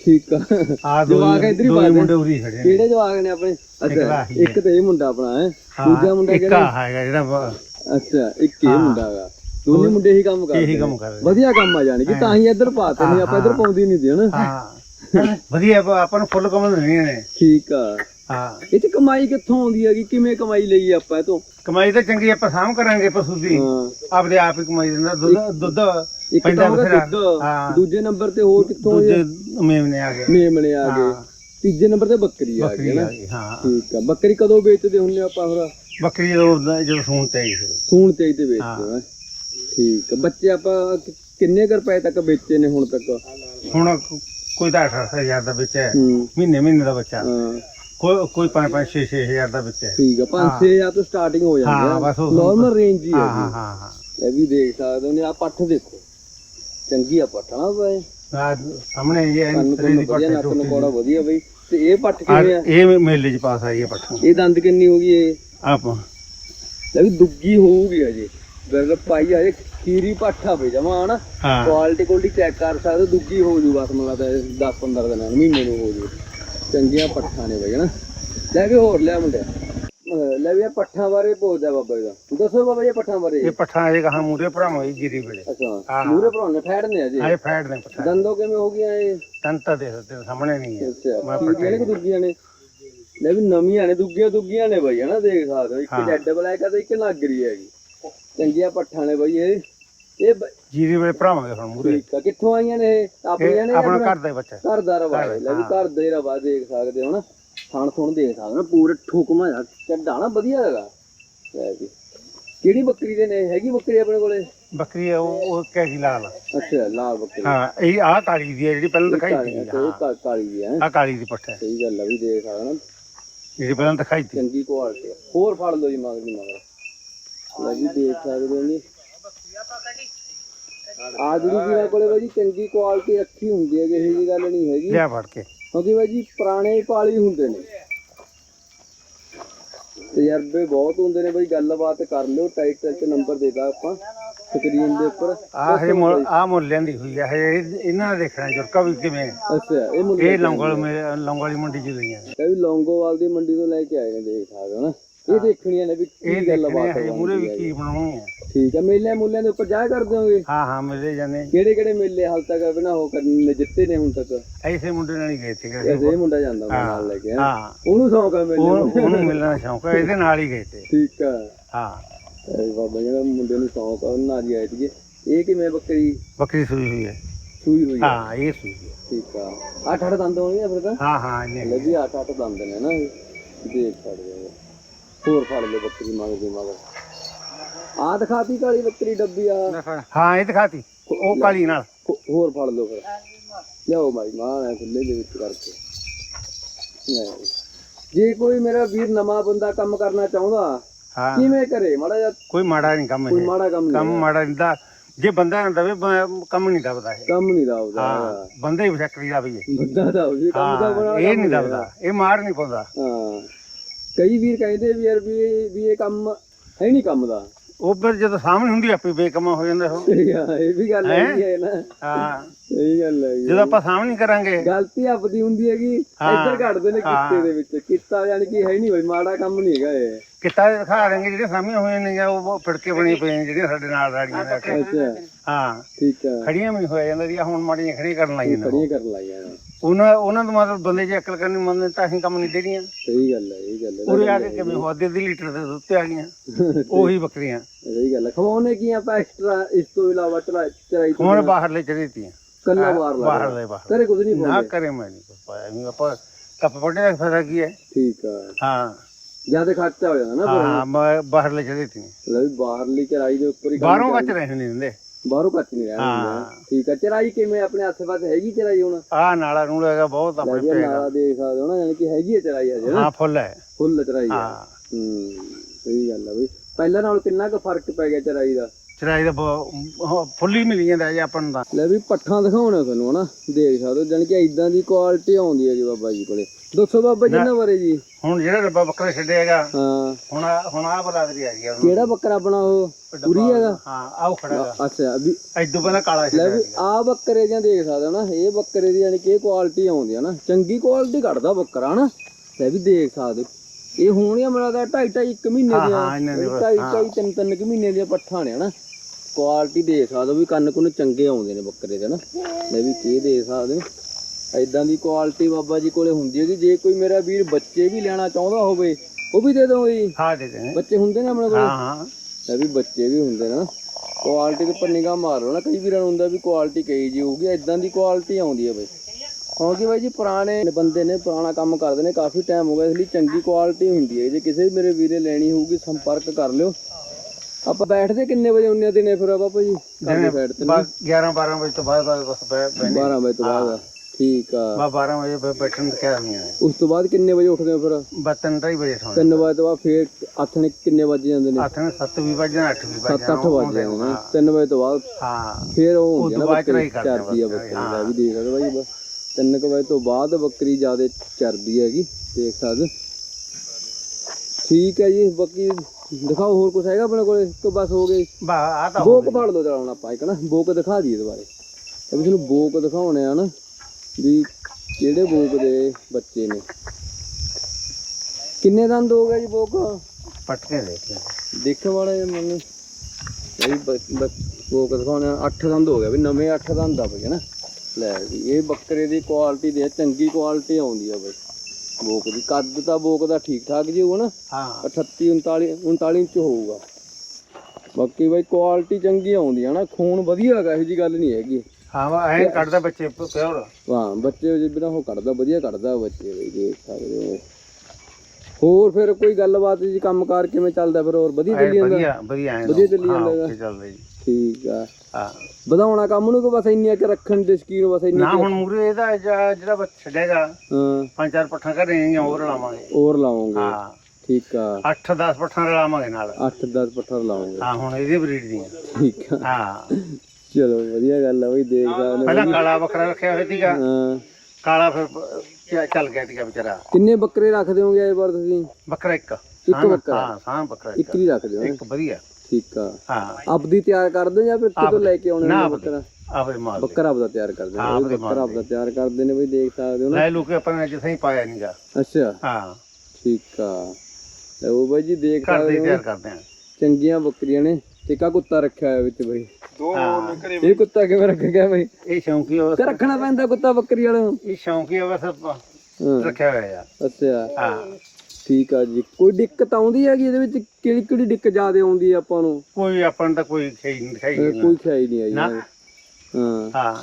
ਠੀਕ ਆ। ਆ ਦੋ ਜਵਾਕ ਇੱਧਰ ਹੀ ਦੋ ਮੁੰਡੇ ਉਰੀ ਖੜੇ ਨੇ। ਕਿਹੜੇ ਜਵਾਕ ਨੇ ਆਪਣੇ? ਅੱਛਾ ਇੱਕ ਤੇ ਇਹ ਮੁੰਡਾ ਆਪਣਾ ਹੈ? ਹਾਂ, ਦੂਜਾ ਮੁੰਡਾ ਇੱਕ ਕਿਹੜਾ? ਆ ਹੈਗਾ ਜਿਹੜਾ ਅੱਛਾ ਇੱਕ ਇਹ ਮੁੰਡਾ ਹੈਗਾ। ਦੋਨੇ ਮੁੰਡੇ ਹੀ ਕੰਮ ਕਰਦੇ ਇਹੀ। ਕੰਮ ਕਰਦੇ ਨੇ। ਵਧੀਆ ਕੰਮ ਆ ਜਾਣੀ ਕਿ ਤਾਂ ਹੀ ਇੱਧਰ ਪਾਤੇ ਨੇ ਆਪਾਂ ਇੱਧਰ ਪਾਉਂਦੀ ਨਹੀਂ ਦੀ ਹਨਾ। ਹਾਂ। ਵਧੀਆ ਆਪਾਂ ਨੂੰ ਫੁੱਲ ਕੰਮ ਦੇਣੇ ਨੇ। ਠੀਕ ਆ। ਹਾਂ। ਇਹ ਚ ਕਮਾਈ ਕਿੱਥੋਂ ਆਉਂਦੀ ਹੈਗੀ? ਕਿਵੇਂ ਕਮਾਈ ਲਈ ਆਪਾਂ ਇਹ ਤੋਂ? ਕਮਾਈ ਤਾਂ ਚੰਗੀ ਆਪਾਂ ਸਾਂਭ ਕਰਾਂਗੇ ਪਸ਼ੂ ਦੀ। ਆਪਦੇ ਆਪ ਹੀ ਕਮਾਈ ਦਿੰਦਾ। ਦੁੱਧ ਦੁੱਧ ਇੱਕ ਤਾਂ। ਦੁੱਧ। ਦੂਜੇ ਨੰਬਰ ਤੇ ਹੋਰ ਕਿੱਥੋਂ ਦੂਜੇ ਮੇਮਨੇ ਆ ਗਏ। ਮੇਮਣੇ ਆ ਗਏ। ਤੀਜੇ ਨੰਬਰ ਤੇ ਬੱਕਰੀ ਆ ਗਈ ਨਾ ਠੀਕ ਆ। ਬੱਕਰੀ ਕਦੋਂ ਵੇਚਦੇ ਹੁੰਨੇ ਆਪਾਂ ਫਿਰ? ਬੱਕਰੀ ਜਦੋਂ ਜਦੋਂ ਸੂਣ ਤੇ ਆਈ ਫਿਰ ਸੂਣ ਤੇ ਤੇ ਵੇਚਦੇ ਹਾਂ। ਠੀਕ ਆ। ਬੱਚੇ ਆਪਾਂ ਕਿ- ਕਿੰਨੇ ਕੁ ਰੁਪਏ ਤੱਕ ਵੇਚੇ ਨੇ ਹੁਣ ਤੱਕ? ਹੁਣ ਕੋਈ ਤਾਂ 18000 ਦਾ ਵਿੱਚ ਹੈ। ਹੂੰ। ਮਹੀਨੇ ਮਹੀਨੇ ਦਾ ਬੱਚਾ। ਹਾਂ। ਕੋਈ ਕੋਈ 5 5 6 6000 ਦਾ ਵਿੱਚ ਹੈ। ਠੀਕ ਆ 5-6000 ਤੋਂ ਸਟਾਰਟਿੰਗ ਹੋ ਜਾਂਦੀ ਹਾਂ, ਬਸ ਉਹ- ਨਾਰਮਲ ਰੇਂਜ ਹੀ ਹਾਂ ਹੈ ਹਾਂ ਹਾਂ ਹਾਂ। ਇਹ ਵੀ ਦੇਖ ਸਕਦੇ ਹੋ। ਨੇ ਆ ਪੱਠ ਦੇਖੋ। ਚੰਗੀ ਆ ਪੱਠ ਨਾ ਬਾਈ? ਆਹ ਸਾਹਮਣੇ ਇਹ ਕੰਨ ਤੇਰੀ ਕੋਲ ਵਧੀਆ ਪੱਟੇ ਨੱਕ ਨੂੰ ਟੁੱਟੀ ਕੋੜਾ ਵਧੀਆ ਬਈ। ਤੇ ਇਹ ਪੱਠ ਆ ਕਿਵੇਂ ਆ? ਇਹ ਮੇਲੇ 'ਚ ਪਾਸ ਆਈ ਹੈ ਪੱਠਾ। ਇਹ ਦੰਦ ਕਿੰਨੀ ਹੋ ਗਈ ਇਹ? ਆਪਾਂ ਲੈ ਵੀ ਦੁੱਗੀ ਹੋਊਗੀ ਅਜੇ। ਬਿਲ ਪਾਈ ਆ ਇਹ ਖੀਰੀ ਪੱਠਾ ਪਈ ਜਮਾ ਹਨਾ? ਹਾਂ। ਕੁਆਲਿਟੀ ਕੁਆਲਿਟੀ ਚੈੱਕ ਕਰ ਸਕਦੇ ਹੋ, ਦੁੱਗੀ ਹੋ ਜੂ ਬਸ ਮੈਨੂੰ ਲੱਗਦਾ 10 15 ਦਿਨਾਂ ਨੂੰ ਮਹੀਨੇ ਨੂੰ ਹੋ ਜੂ। ਚੰਗੀਆਂ ਪੱਠਾਂ ਨੇ ਬਈ ਹਨਾ? ਲੈ ਵੀ ਹੋਰ ਲਿਆ ਮੁੰਡਿਆ। ਅਹ ਲੈ ਵੀ ਇਹ ਪੱਠਾਂ ਬਾਰੇ ਪੁੱਛਦਾ ਬਾਬਾ ਜੀ ਦਾ। ਦੱਸੋ ਬਾਬਾ ਜੀ ਇਹ ਪੱਠਾਂ ਬਾਰੇ। ਇਹ ਪੱਠਾ ਇਹ ਕਹਾ ਮੂਰੇ ਭਰਾਵਾਂ ਜੀਰੀ ਵੇਲੇ। ਅੱਛਾ ਹਾਂ। ਮੂਰੇ ਭਰਾਉਣੇ ਫੈੜਨੇ ਆ ਜੀ? ਆਏ ਫੈਟ ਨੇ ਪੱਠਾ। ਦੰਦੋਂ ਕਿਵੇਂ ਹੋ ਗਈਆਂ ਇਹ? ਤੰਤਾ ਦੇ ਤੇਰੇ ਸਾਹਮਣੇ ਨਹੀਂ ਹੈ। ਅੱਛਾ ਮੈਂ ਖੀਰੀਆਂ ਨੇ ਕਿ ਦੁੱਗੀਆਂ ਨੇ? ਲੈ ਵੀ ਨਵੀਆਂ ਨੇ ਦੁੱਗੀਆਂ ਦੁੱਗੀਆਂ ਨੇ ਬਈ ਹਨਾ ਦੇਖ ਸਕਦੇ ਹੋ। ਇੱਕ ਡੈਡ ਬਲੈਕ ਆ ਤੇ ਇੱਕ ਨਾਗਰੀ ਹੈਗੀ। ਚੰਗੀਆਂ ਪੱਠਾਂ ਨੇ ਬਈ ਇਹ। ਇਹ ਬ- ਜੀਰੀ ਵੇਲੇ ਭਰਾਵਾਂਗੇ ਹੁਣ ਮੂਰੇ ਠੀਕ ਆ ਕਿੱਥੋਂ ਆਈਆਂ ਨੇ ਇਹ? ਆਪਣੀਆਂ ਨੇ ਜਾਂ ਆਪਣਾ? ਘਰ ਦਾ ਹੀ ਬੱਚਾ। ਘਰ ਦਾ ਰਵਾ ਹੈ। ਲੈ ਵੀ ਘਰ ਦਾ ਹੀ ਰਵਾ ਦੇਖ ਸਕਦੇ ਹੋ ਨਾ। ਥਣ ਥੁਣ ਦੇਖ ਸਕਦੇ ਹੋ ਪੂਰੇ ਠੋਕਮਾ ਜਾ ਚੱਡਾ ਨਾ ਵਧੀਆ ਹੈਗਾ। ਲੈ ਵੀ। ਕਿਹੜੀ ਬੱਕਰੀ ਦੇ ਨੇ? ਹੈਗੀ ਬੱਕਰੀ ਆਪਣੇ ਕੋਲੇ? ਬੱਕਰੀ ਹੈ, ਉਹ ਉਹ ਕਹਿ ਲਾਲ। ਅੱਛਾ ਲਾਲ ਬੱਕਰੀ। ਹਾਂ ਇਹ ਆਹ ਕਾਲੀ ਦੀ ਹੈ ਜਿਹੜੀ ਪਹਿਲਾਂ ਦਿਖਾਈ ਕਾਲੀ ਕਾ- ਕਾਲੀ ਦੀ ਹੈ। ਆਹ ਕਾਲੀ ਦੀ ਪੱਠਾ ਹੈ, ਸਹੀ ਗੱਲ ਆ ਵੀ ਦੇਖ ਸਕਦੇ ਨਾ। ਜਿਹੜੀ ਪਹਿਲਾਂ ਦਿਖਾਈ ਸੀ ਚੰਗੀ ਕੁਆਲਿਟੀ ਹੋਰ ਫੜ ਲਓ ਜੀ ਮਗਰ ਦੀ ਮਗਰ। ਲੈ ਜੀ ਦੇਖ ਸਕਦੇ ਹੋ ਜੀ। ਆ ਜਿਹੜੀ ਵੀਰਾਂ ਕੋਲੇ ਬਾਈ ਜੀ ਚੰਗੀ ਕੁਆਲਿਟੀ ਰੱਖੀ ਹੁੰਦੀ ਹੈ ਕਿਸੇ ਦੀ ਗੱਲ ਨਹੀਂ ਹੈਗੀ। ਲਿਆ ਫੜ ਕੇ। ਕਿਉਂਕਿ ਬਾਈ ਜੀ ਪੁਰਾਣੇ ਪਾਲੀ ਹੁੰਦੇ ਨੇ। ਤਜਰਬੇ ਬਹੁਤ ਹੁੰਦੇ ਨੇ ਬਾਈ ਗੱਲਬਾਤ ਕਰ ਲਿਓ ਟਾਈਟਲ 'ਚ ਨੰਬਰ ਦੇਦਾ ਆਪਾਂ ਸਕਰੀਨ ਦੇ ਉੱਪਰ। ਆਹ ਹਜੇ ਮੁੱਲ ਆਹ ਮੁੱਲ ਲੈਂਦੀ ਹੋਈ ਹੈ ਹਜੇ ਇਹ- ਇਹਨਾਂ ਦਾ ਦੇਖਣਾ ਜੁਰਕਾ ਵੀ ਕਿਵੇਂ। ਅੱਛਾ ਇਹ ਮੁੰਡੇ ਇਹ ਲੌਂਗਲ ਲੌਂਗਲ ਮੰਡੀ 'ਚ ਲਈਆਂ ਇਹ ਵੀ ਲੌਂਗੋਵਾਲ ਦੀ ਮੰਡੀ ਤੋਂ ਲੈ ਕੇ ਆਏ ਨੇ ਦੇਖ ਸਕਦੇ ਹੋ ਨਾ। ਇਹ ਦੇਖਣੀਆਂ ਨੇ ਵੀ ਕੀ ਦੇਖਣੇ ਗੱਲਬਾਤ ਹਜੇ ਮੂਰੇ ਵੀ ਹੈ ਕੀ ਬਣਾਉਣੀ ਹੈ ਠੀਕ ਹੈ ਮੇਲੇ ਮੂਲਿਆਂ ਦੇ ਉੱਪਰ ਜਾ ਕਰਦੇ ਹੋਗੇ? ਹਾਂ ਹਾਂ ਮਿਲੇ ਜਾਂਦੇ ਕਿਹੜੇ ਕਿਹੜੇ ਮੇਲੇ ਹਾਲ ਤੱਕ ਬਿਨਾ ਹੋ ਕਰਨ ਜਿੱਤੇ ਨੇ ਹੁਣ ਤੱਕ? ਐਸੇ ਮੁੰਡੇ ਨਾਲ ਹੀ ਗਏ ਸੀਗੇ ਐਸੇ ਮੁੰਡਾ ਜਾਂਦਾ ਨਾਲ ਲੈ ਕੇ ਹੈਂ। ਹਾਂ। ਉਹਨੂੰ ਸ਼ੌਂਕ ਹੈ ਮੇਲੇ। ਉਹਨੂੰ ਮਿਲਣ ਦਾ ਸ਼ੌਂਕ ਹੈ ਇਹਦੇ ਨਾਲ ਹੀ ਗਏ ਤੇ ਠੀਕ ਆ। ਹਾਂ। ਇਹ ਬਾਬਾ ਜਿਹੜਾ ਮੁੰਡੇ ਨੂੰ ਸ਼ੌਂਕ ਆ ਉਹਨਾਂ ਦੀ ਆਈ ਸੀਗੇ। ਇਹ ਕਿਵੇਂ ਬੱਕਰੀ? ਬੱਕਰੀ ਸੂਈ ਹੋਈ ਹੈ ਸੂਈ ਹੋਈ ਹਾਂ ਇਹ ਸੂਈ ਹੈ ਠੀਕ ਆ। ਅੱਠ ਅੱਠ ਦੰਦ ਹੋਣਗੇ ਫਿਰ ਤਾਂ? ਹਾਂ ਹਾਂ ਇਹਨੇ ਲੈ ਜੀ ਅੱਠ ਅੱਠ ਦੰਦ ਨੇ ਨਾ ਇਹ। ਦੇਖ ਸਕਦੇ ਹੋ। ਹੋਰ ਫੜ ਲਓ ਬੱਕਰੀ ਮੰਗਦੀ ਮਗਰ ਆ ਦਿਖਾਤੀ ਕਾਲੀ ਬੱਕਰੀ ਡੱਬੀ ਆ। ਹਾਂ ਇਹ ਦਿਖਾਤੀ। ਉਹ ਕਾਲੀ ਨਾਲ। ਹੋ- ਹੋਰ ਫੜ ਲਓ ਫਿਰ। ਲਿਆਓ ਭਾਈ ਮਾਂ ਐ ਖੁੱਲੇ ਦੇ ਵਿੱਚ ਕਰਕੇ। ਲੈ। ਜੇ ਕੋਈ ਮੇਰਾ ਵੀਰ ਨਵਾਂ ਬੰਦਾ ਕੰਮ ਕਰਨਾ ਚਾਹੁੰਦਾ ਹਾਂ। ਕਿਵੇਂ ਕਰੇ? ਮਾੜਾ ਜਿਹਾ ਕੋਈ ਮਾੜਾ ਨਹੀਂ ਕੰਮ ਕੋਈ ਇਹ। ਮਾੜਾ ਕੰਮ ਕੰਮ ਨਹੀਂ ਮਾੜਾ ਨਹੀਂ ਦਾ ਜੇ ਬੰਦਾ ਨਾ ਦਵੇ ਬ- ਕੰਮ ਨਹੀਂ ਦਬਦਾ ਇਹ। ਕੰਮ ਨਹੀਂ ਦਾ ਉਹਦਾ ਹਾਂ ਬੰਦਾ ਹੀ ਬਸ਼ਕਰੀ ਦਾ ਵੀ ਇਹ ਬੰਦਾ ਦਾ ਉਹ ਕੰਮ ਦਾ ਬਣਾ ਹਾਂ ਇਹ ਨਹੀਂ ਦਬਦਾ। ਇਹ ਮਾਰ ਨਹੀਂ ਪਾਉਂਦਾ। ਹਾਂ। ਕਈ ਵੀਰ ਕਹਿੰਦੇ ਵੀ ਯਾਰ ਵੀ ਵੀ ਇਹ ਕੰਮ ਹੈ ਨਹੀਂ ਕੰਮ ਦਾ। ਉਹ ਫਿਰ ਜਦੋਂ ਸਾਹਮਣੇ ਹੁੰਦੀ ਆਪੇ ਬੇਕਮਾ ਹੋ ਜਾਂਦਾ ਉਹ ਹਾਂ, ਇਹ ਵੀ ਗੱਲ ਹੈਗੀ ਹੈ ਨਾ। ਹਾਂ। ਸਹੀ ਗੱਲ ਹੈ ਜਦੋਂ ਆਪਾਂ ਸਾਹਮਣੇ ਕਰਾਂਗੇ। ਗਲਤੀ ਆਪਦੀ ਹੁੰਦੀ ਹੈਗੀ ਹਾਂ। ਇੱਧਰ ਕੱਢਦੇ ਨੇ ਕਿੱਤੇ ਦੇ ਵਿੱਚ। ਕੀਤਾ ਯਾਨੀ ਕਿ ਹੈ ਨਹੀਂ ਬਈ ਮਾੜਾ ਕੰਮ ਨਹੀਂ ਹੈਗਾ ਇਹ। ਕਿੱਤਾ ਦਿਖਾ ਦੇਣਗੇ ਜਿਹੜੇ ਸਾਹਮਣੇ ਹੋਏ ਨੇ ਜਾਂ ਉਹ ਫਿੜਕੇ ਬਣੇ ਪਏ ਨੇ ਜਿਹੜੀਆਂ ਸਾਡੇ ਨਾਲ ਰਾੜੀਆਂ ਨੇ ਅੱਛਾ। ਹਾਂ। ਠੀਕ ਆ। ਖੜੀਆਂ ਵੀ ਹੋਇਆ ਜਾਂਦਾ ਜੀ ਹੁਣ ਮਾੜੀਆਂ ਖੜੀਆਂ ਕਰਨ ਲੱਗ ਜਾਂਦੇ ਖੜੀਆਂ ਕਰਨ ਲਾਈਆਂ ਨੇ। ਉਹਨਾਂ ਉਹਨਾਂ ਦਾ ਮਤਲਬ ਬੰਦੇ ਜੇ ਅਕਲ ਕਰਨੀ ਮੰਨਦੇ ਤਾਂ ਅਸੀਂ ਕੰਮ ਨਹੀਂ ਦੇ ਰਹੀਆਂ ਸਹੀ ਗੱਲ ਹੈ ਇਹ ਗੱਲ ਹੈ। ਉਰੇ ਆ ਕੇ ਕਿਵੇਂ ਹੋ ਅੱਧੇ ਅੱਧੇ ਲੀਟਰ ਦੇ ਦੁੱਧ ਤੇ ਆ ਗਈਆਂ। [laughs] ਉਹੀ ਬੱਕਰੀਆਂ। ਸਹੀ ਗੱਲ ਹੈ। ਖਵਾਉਣੇ ਕੀ ਆਪਾਂ ਐਕਸਟਰਾ ਇਸ ਤੋਂ ਇਲਾਵਾ ਚਰਾਈ ਤੋਂ ਹੁਣ ਬਾਹਰਲੇ ਚੜੇ ਤੀਆਂ। ਕੱਲਾ ਬਾਹਰ ਲਾ ਬਾਹਰਲੇ ਬਾਹਰ ਕਰੇ ਕੁਝ ਨਹੀਂ ਨਾ ਕਰੇ ਮੈਂ ਨਹੀਂ ਪਾਇਆ ਨਹੀਂ ਆਪਾਂ ਕੱਪ ਪੜਨੇ ਦਾ ਫਾਇਦਾ ਕੀ ਹੈ? ਠੀਕ ਆ। ਹਾਂ। ਜ਼ਿਆਦਾ ਖਰਚਾ ਹੋ ਜਾਂਦਾ ਨਾ ਹਾਂ ਮੈਂ ਬਾਹਰਲੇ ਚੜੇ ਤੀ ਲੈ ਵੀ ਬਾਹਰਲੀ ਚਰਾਈ ਦੇ ਉੱਪਰ ਹੀ ਕੰਮ ਬਾਹਰੋਂ ਚੱਲ- ਕੱਚ ਰਹੇ ਨਹੀਂ ਦਿੰਦੇ ਬਾਹਰੋਂ ਕੱਚ ਨਹੀਂ ਰਹਿਣਾ ਹਾਂ। ਹੁੰਦਾ। ਠੀਕ ਆ ਚਰਾਈ ਕਿਵੇਂ ਆਪਣੇ ਆਸੇ ਪਾਸੇ ਹੈਗੀ ਚਰਾਈ ਹੁਣ? ਆਹ ਨਾਲਾ ਨੂਲਾ ਹੈਗਾ ਬਹੁਤ ਲੈ ਆਪਣੇ ਇਹ ਪੇਗਾ ਨਾਲਾ ਦੇਖ ਸਕਦੇ ਹੋ ਨਾ ਯਾਨੀ ਕਿ ਹੈਗੀ ਹੈ ਚਰਾਈ ਹਜੇ ਨਾ। ਹਾਂ ਫੁੱਲ ਹੈ। ਫੁੱਲ ਚਰਾਈ ਆ। ਹਾਂ। ਹੂੰ ਸਹੀ ਗੱਲ ਆ ਬਈ। ਪਹਿਲਾਂ ਨਾਲੋਂ ਕਿੰਨਾ ਕੁ ਫ਼ਰਕ ਪੈ ਗਿਆ ਚਰਾਈ ਦਾ? ਚਰਾਈ ਦਾ ਫੁੱਲ ਹੀ ਮਿਲ ਜਾਂਦਾ ਜੀ ਆਪਾਂ ਨੂੰ ਤਾਂ। ਲੈ ਵੀ ਪੱਠਾਂ ਦਿਖਾਉਣੇ ਤੁਹਾਨੂੰ ਹਨਾ ਦੇਖ ਸਕਦੇ ਹੋ ਜਾਣੀ ਕਿ ਇਦਾਂ ਦੀ ਕੁਆਲਿਟੀ ਆਉਂਦੀ ਹੈਗੀ ਬਾਬਾ ਜੀ ਕੋਲੇ। ਦੱਸੋ ਬਾਬਾ ਜੀ ਇਹਨਾਂ ਬਾਰੇ ਜੀ। ਹੁਣ ਜਿਹੜਾ ਡੱਬਾ ਬੱਕਰਾ ਛੱਡਿਆਗਾ ਹਾਂ। ਹੁਣ ਹੁਣ ਆ ਬਰਾਦਰੀ ਆ ਗਈ ਕਿਹੜਾ ਬੱਕਰਾ ਆਪਣਾ ਉਹ? ਪੂਰੀ ਹੈਗਾ? ਹਾਂ ਆਹ ਖੜਾ ਗਾ ਅੱਛਾ ਵੀ ਐਦੋਂ ਪਹਿਲਾਂ ਕਾਲਾ ਲੈ ਛੱਡਿਆ ਵੀ ਆ ਬੱਕਰੇ ਦੀਆਂ ਦੇਖ ਸਕਦੇ ਹੋ ਨਾ ਇਹ ਬੱਕਰੇ ਦੀ ਯਾਨੀ ਕਿ ਇਹ ਕੁਆਲਿਟੀ ਆਉਂਦੀ ਆ ਨਾ। ਚੰਗੀ ਕੁਆਲਿਟੀ ਕੱਢਦਾ ਬੱਕਰਾ ਹਨਾ। ਲੈ ਵੀ ਦੇਖ ਸਕਦੇ ਹੋ। ਇਹ ਹੋਣੀਆਂ ਮੇਰਾ ਤਾਂ ਢਾਈ ਢਾਈ ਇੱਕ ਮਹੀਨੇ ਹਾਂ, ਦੀਆਂ। ਹਾਂ, ਇਹਨਾਂ ਦੀ ਬਸ, ਢਾਈ ਢਾਈ ਤਿੰਨ ਤਿੰਨ ਕੁ ਮਹੀਨੇ ਦੀਆਂ ਪੱਠਾਂ ਨੇ ਹਨਾ। ਕੁਆਲਿਟੀ ਦੇਖ ਸਕਦੇ ਹੋ ਵੀ ਕੰਨ ਕੁੰਨ ਚੰਗੇ ਆਉਂਦੇ ਨੇ ਬੱਕਰੇ ਦੇ ਨਾ। ਲੈ ਵੀ ਕੀ ਦੇਖ ਸਕਦੇ ਐਦਾਂ ਦੀ ਕੁਆਲਿਟੀ ਬਾਬਾ ਜੀ ਕੋਲੇ ਹੁੰਦੀ ਹੈ ਕਿ ਜੇ ਕੋਈ ਮੇਰਾ ਵੀਰ ਬੱਚੇ ਵੀ ਲੈਣਾ ਚਾਹੁੰਦਾ ਹੋਵੇ ਉਹ ਵੀ ਦੇ ਦੋਗੇ ਜੀ। ਹਾਂ ਦੇ ਦੇ ਬੱਚੇ ਹੁੰਦੇ ਨੇ ਆਪਣੇ ਕੋਲ? ਹਾਂ ਹਾਂ। ਇਹ ਵੀ ਬੱਚੇ ਵੀ ਹੁੰਦੇ ਨੇ ਨਾ। ਕੁਆਲਿਟੀ ਦੇ ਉੱਪਰ ਨਿਗਾਹ ਮਾਰੋ ਨਾ। ਕਈ ਵੀਰਾਂ ਨੂੰ ਹੁੰਦਾ ਵੀ ਕੁਆਲਿਟੀ ਕਈ ਜੀ ਹੋਊਗੀ। ਇਦਾਂ ਦੀ ਕੁਆਲਿਟੀ ਆਉਂਦੀ ਹੈ ਬਈ। ਕਿਉਂਕਿ ਬਾਈ ਜੀ ਪੁਰਾਣੇ ਬੰਦੇ ਨੇ ਪੁਰਾਣਾ ਕੰਮ ਕਰਦੇ ਨੇ। ਕਾਫੀ ਟਾਈਮ ਹੋ ਗਿਆ ਇਸ ਲਈ ਚੰਗੀ ਕੁਆਲਿਟੀ ਹੁੰਦੀ ਹੈ ਜੇ ਕਿਸੇ ਵੀ ਮੇਰੇ ਵੀਰੇ ਲੈਣੀ ਹੋਊਗੀ ਸੰਪਰਕ ਕਰ ਲਿਓ। ਆਪਾਂ ਬੈਠਦੇ ਕਿੰਨੇ ਵਜੇ ਹੁੰਨੇ ਦਿਨੇ ਫਿਰ ਬਾਬਾ ਜੀ? ਕਰਦੇ ਬੈਠ ਤੇ ਬਸ 11 12 ਵਜੇ ਤੋਂ ਬਾਅਦ ਬਸ ਬੈ ਬੈਠੇ 12 ਵਜੇ ਤੋਂ ਬਾਅਦ ਠੀਕ ਆ। ਬਸ 12 ਵਜੇ ਬੈਠਣ ਤੇ ਕਹਿ ਨਹੀਂ ਉਸ ਤੋਂ ਬਾਅਦ ਕਿੰਨੇ ਵਜੇ ਉੱਠਦੇ ਹੋ ਫਿਰ? ਬਸ ਤਿੰਨ ਢਾਈ ਵਜੇ ਸੌਂ 3 ਵਜੇ ਤੋਂ ਬਾਅਦ ਫੇਰ ਆਥਣੇ ਕਿੰਨੇ ਵਜੇ ਜਾਂਦੇ ਨੇ? ਨੇ 7 ਵੀ ਵੱਜ ਜਾਣ 8 ਵੀ ਵੱਜ 7-8 ਵਜੇ ਜਾਂਦੇ ਨੇ। 3 ਵਜੇ ਤੋਂ ਬਾਅਦ ਹਾਂ। ਫੇਰ ਉਹ ਹੁੰਦੀ ਆ ਨਾ ਬੱਕਰੀ। ਆ ਚਰਦੀ ਆ ਬੱਕਰੀ। ਦਾ ਵੀ ਦੇਖ ਸਕਦੇ ਬਾਈ ਬਸ। ਤਿੰਨ ਕੁ ਵਜੇ ਤੋਂ ਬਾਅਦ ਬੱਕਰੀ ਜਿਆਦੇ ਚਰਦੀ ਹੈਗੀ ਦੇਖ ਸਕਦੇ ਠੀਕ ਹੈ ਜੀ ਬਾਕੀ ਦਿਖਾਓ ਹੋਰ ਕੁਝ ਹੈਗਾ ਆਪਣੇ ਕੋਲੇ ਤੋਂ ਬਸ ਹੋ ਗਏ ਬਾ ਆ ਤਾਂ ਬੋਕ ਫੜ ਲਓ ਚਲਾਉਣਾ ਆਪਾਂ ਇੱਕ ਨਾ ਬੋਕ ਦਿਖਾ ਦਈਏ ਦੁਬਾਰੇ ਵੀ ਤੁਹਾਨੂੰ ਬੋਕ ਦਿਖਾਉਣੇ ਆ ਨਾ ਵੀ ਕਿਹੜੇ ਬੋਕ ਦੇ ਬੱਚੇ ਨੇ। ਕਿੰਨੇ ਦੰਦ ਹੋ ਗਏ ਜੀ ਬੋਕ? ਪੱਟ ਕੇ ਦੇਖ ਲੈ। ਦੇਖਣ ਵਾਲੇ ਮੈਨੂੰ। ਇਹ ਬੋਕ ਦਿਖਾਉਣੇ 8 ਦੰਦ ਹੋ ਗਿਆ ਵੀ ਨਵੇਂ 8 ਦੰਦ ਆ ਬਈ ਨਾ। ਲੈ ਇਹ ਬੱਕਰੇ ਦੀ ਕੁਆਲਿਟੀ ਦੇ ਚੰਗੀ ਕੁਆਲਿਟੀ ਆਉਂਦੀ ਆ ਬਈ। ਬੋਕ ਦੀ। ਕੱਦ ਤਾਂ ਬੋਕ ਦਾ ਠੀਕ ਠਾਕ ਜੀ ਹੋਊਗਾ ਨਾ? ਹਾਂ। 38 39 39 ਇੰਚ ਹੋਊਗਾ। ਬਾਕੀ ਬਈ ਕੁਆਲਿਟੀ ਚੰਗੀ ਆਉਂਦੀ ਆ ਨਾ। ਖੂਨ ਵਧੀਆ ਹੈਗਾ ਇਹੋ ਜੀ ਗੱਲ ਨਹੀਂ ਹੈਗੀ। ਹਾਂ ਵਾ ਐਂ ਕੱਢਦਾ ਬੱਚੇ ਪਿਓਰ। ਵਾਹ ਬੱਚੇ ਜੇ ਬਿਨਾ ਉਹ ਕੱਢਦਾ ਵਧੀਆ ਕੱਢਦਾ ਬੱਚੇ ਬਈ ਦੇਖ ਸਕਦੇ ਹੋ। ਹੋਰ ਫਿਰ ਕੋਈ ਗੱਲਬਾਤ ਜੀ ਕੰਮਕਾਰ ਕਿਵੇਂ ਚੱਲਦਾ ਫਿਰ? ਹੋਰ ਵਧੀਆ ਚੱਲੀ ਜਾਂਦਾ? ਵਧੀਆ ਵਧੀਆ ਵਧੀਆ ਚੱਲੀ ਹਾਂ, ਜਾਂਦਾ ਚੱਲਦਾ ਜੀ। ਠੀਕ ਆ। ਹਾਂ ਵਧਾਉਣਾ ਕੰਮ ਨੂੰ ਕਿ ਬਸ ਇੰਨੀਆਂ ਕਿ ਰੱਖਣ ਦੇ ਸ਼ਕੀਨ ਬਸ ਇੰਨੀ ਨਾ ਹੁਣ ਮੂਰੇ ਇਹਦਾ ਜਿਹੜਾ ਜਿਹੜਾ ਬੱਚਾ ਛੱਡੇਗਾ ਹਾਂ। ਪੰਜ ਚਾਰ ਪੱਠਾਂ ਘਰੇ ਹੋਰ ਲਾਵਾਂਗੇ। ਹੋਰ ਲਾਉਂਗੇ ਹਾਂ। ਠੀਕ ਆ। 8 10 ਪੱਠਾਂ ਲਾਵਾਂਗੇ ਨਾਲ। 8-10 ਪੱਠਰ ਲਾਉਂਗੇ ਹਾਂ ਹੁਣ ਇਹਦੀ ਬਰੀਡ ਦੀਆਂ। ਠੀਕ ਆ। ਹਾਂ। ਚਲੋ ਵਧੀਆ ਗੱਲ ਆ ਬਈ ਦੇਖ ਸਕਦੇ। ਪਹਿਲਾਂ ਕਾਲਾ ਬੱਕਰਾ ਰੱਖਿਆ ਹੋਇਆ ਸੀਗਾ। ਹਾਂ। ਕਾਲਾ ਫਿਰ ਬ- ਚ- ਚੱਲ ਗਿਆ ਸੀਗਾ ਵਿਚਾਰਾ। ਕਿੰਨੇ ਬੱਕਰੇ ਰੱਖਦੇ ਹੋਗੇ ਇਸ ਵਾਰ ਤੁਸੀਂ? ਬੱਕਰਾ ਇੱਕ। ਇੱਕ ਹਾਂ, ਬੱਕਰਾ? ਹਾਂ ਸਾਂ ਬੱਕਰਾ ਇੱਕ ਇੱਕ। ਹੀ ਰੱਖਦੇ ਹੋ ਇੱਕ ਵਧੀਆ। ਠੀਕ ਆ। ਹਾਂ। ਆਪਦੀ ਤਿਆਰ ਕਰਦੇ ਹੋ ਜਾਂ ਫਿਰ ਕਿਤੋਂ ਲੈ ਕੇ ਆਉਣੇ ਨਾ। ਬੱਕਰਾ? ਆਵੇ ਮਾਲ ਦੇ। ਬੱਕਰਾ ਆਪਦਾ ਤਿਆਰ ਕਰਦੇ ਹਾਂ, ਬੱਕਰਾ ਆਪਦਾ ਤਿਆਰ ਕਰਦੇ ਨੇ ਬਈ ਦੇਖ ਸਕਦੇ ਹੋ ਨਾ। ਲੈ ਲੂ ਕੇ ਆਪਾਂ ਨੇ ਜਿੱਥੇ ਹੀ ਪਾਇਆ ਨਹੀਂਗਾ ਅੱਛਾ। ਹਾਂ। ਠੀਕ ਆ। ਲੈ ਉਹ ਬਾਈ ਜੀ ਦੇਖ ਦੇ ਸਕਦੇ ਹੀ। ਹੋ ਤਿਆਰ ਕਰਦੇ ਆ। ਚੰਗੀਆਂ ਬੱਕਰੀਆਂ ਨੇ। ਤੇ ਕਾ ਕੁੱਤਾ ਰੱਖਿਆ ਹੋਇਆ ਵਿੱਚ ਬਈ। ਹਾਂ। ਇਹ ਕੁੱਤਾ ਕਿਵੇਂ ਰੱਖ ਗਿਆ ਬਈ? ਇਹ ਸ਼ੌਂਕੀ ਤੇ ਰੱਖਣਾ ਪੈਂਦਾ ਕੁੱਤਾ ਬੱਕਰੀ ਵਾਲੇ ਨੂੰ? ਇਹ ਸ਼ੌਂਕੀ ਆ ਬਸ ਆਪਾਂ ਹਾਂ। ਰੱਖਿਆ ਹੋਇਆ ਅੱਛਾ। ਹਾਂ। ਠੀਕ ਆ ਜੀ। ਕੋਈ ਦਿੱਕਤ ਆਉਂਦੀ ਹੈਗੀ ਇਹਦੇ ਵਿੱਚ? ਕਿਹੜੀ ਕਿਹੜੀ ਦਿੱਕਤ ਜ਼ਿਆਦਾ ਆਉਂਦੀ ਹੈ ਆਪਾਂ ਨੂੰ? ਕੋਈ ਆਪਾਂ ਨੂੰ ਤਾਂ ਕੋਈ ਖਈ ਨਹੀਂ ਖਾਈ ਇਹ ਕੋਈ ਖਿਆਈ ਨਹੀਂ ਆਈ ਨਾ। ਹਾਂ। ਹਾਂ।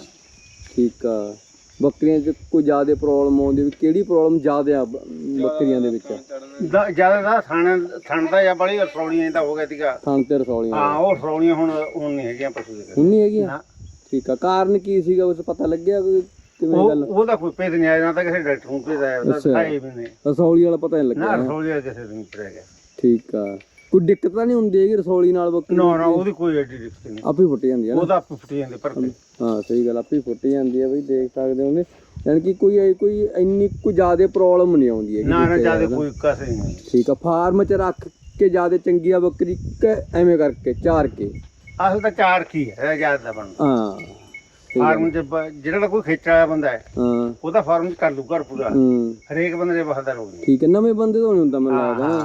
ਠੀਕ ਆ। ਬੱਕਰੀਆਂ 'ਚ ਕੋਈ ਜ਼ਿਆਦਾ ਪ੍ਰੋਬਲਮ ਆਉਂਦੀ ਵੀ ਕਿਹੜੀ ਪ੍ਰੋਬਲਮ ਜ਼ਿਆਦਾ ਆ ਬ- ਬੱਕਰੀਆਂ ਦੇ ਵਿੱਚ? ਜ਼ਿਆਦਾ ਦਾ ਥਣ ਥਣ ਦਾ ਜਾਂ ਬੜੀ ਰਸੌਲੀਆਂ ਦਾ ਹੋ ਗਿਆ ਸੀਗਾ। ਥਣ ਤੇ ਰਸੌਲੀਆਂ। ਹਾਂ ਉਹ ਰਸੌਲੀਆਂ ਹੁਣ ਹੁਣ ਨਹੀਂ ਹੈਗੀਆਂ ਪਸ਼ੂ ਦੇ ਹੁਣ ਨਹੀਂ ਹੈਗੀਆਂ? ਨਾ। ਠੀਕ ਆ। ਕਾਰਨ ਕੀ ਸੀਗਾ? ਉਸ ਪਤਾ ਲੱਗਿਆ ਕੋਈ? ਕਿਵੇਂ ਉਹ ਗੱਲ? ਉਹਦਾ ਕੋਈ ਭੇਦ ਨਹੀਂ ਆਇਆ ਨਾ ਤਾਂ ਕਿਸੇ ਡਾਕਟਰ ਨੂੰ ਭੇਜਿਆ ਉਹਦਾ ਅੱਛਾ। ਖਾਈ ਵੀ ਨਹੀਂ। ਰਸੌਲੀ ਵਾਲਾ ਪਤਾ ਨਹੀਂ ਨਾ ਲੱਗਿਆ ਰਸੌਲੀਆ ਕਿਸੇ ਦਿਨ ਪੜਿਆ ਗਿਆ। ਠੀਕ ਆ। ਕੋਈ ਦਿੱਕਤ ਤਾਂ ਨਹੀਂ ਹੁੰਦੀ ਹੈਗੀ ਰਸੌਲੀ ਨਾਲ ਬੱਕਰੀ ਨਾ ਨਾ ਉਹਦੀ ਕੋਈ ਐਡੀ ਦਿੱਕਤ ਨਹੀਂ। ਆਪੇ ਫੁੱਟ ਜਾਂਦੀ ਹੈ ਨਾ। ਉਹਦਾ ਆਪੇ ਫੁੱਟੀ ਜਾਂਦੇ ਪਰ ਹਾਂ ਸਹੀ ਗੱਲ ਆਪੇ ਫੁੱਟ ਜਾਂਦੀ ਹੈ ਬਈ ਦੇਖ ਸਕਦੇ ਹੋਗੇ ਯਾਨੀ ਕਿ ਕੋਈ ਇਹ ਕੋਈ ਇੰਨੀ ਕੋਈ ਜ਼ਿਆਦਾ ਪ੍ਰੋਬਲਮ ਨਹੀਂ ਆਉਂਦੀ ਹੈਗੀ ਨਾ ਨਾ ਦੇਖਿਆ ਜ਼ਿਆਦਾ ਜਾਏ ਕੋਈ ਕਸ ਨਹੀਂ ਠੀਕ ਆ ਫਾਰਮ 'ਚ ਰੱਖ ਕੇ ਜ਼ਿਆਦਾ ਚੰਗੀ ਆ ਬੱਕਰੀ ਕਿ ਐਵੇਂ ਕਰਕੇ ਚਾਰ ਕੇ। ਅਸਲ ਤਾਂ ਚਾਰ ਕੀ ਹੈ ਜ਼ਿਆਦਾ ਬਣ ਹਾਂ। ਫਾਰਮ ਚ ਬ- ਜਿਹੜਾ ਕੋਈ ਖੇਚ ਵਾਲਾ ਬੰਦਾ ਹੈ ਹਾਂ। ਉਹਦਾ ਫਾਰਮ ਚ ਕਰ ਲੂ ਘਰ ਪੂਰਾ। ਹੂੰ। ਹਰੇਕ ਬੰਦੇ ਦੇ ਬਹਾਦਰ ਹੋ ਗਈ ਠੀਕ ਹੈ ਨਵੇਂ ਬੰਦੇ ਤੋਂ ਨਹੀਂ ਹੁੰਦਾ ਮੈਨੂੰ ਲੱਗਦਾ ਨਾ।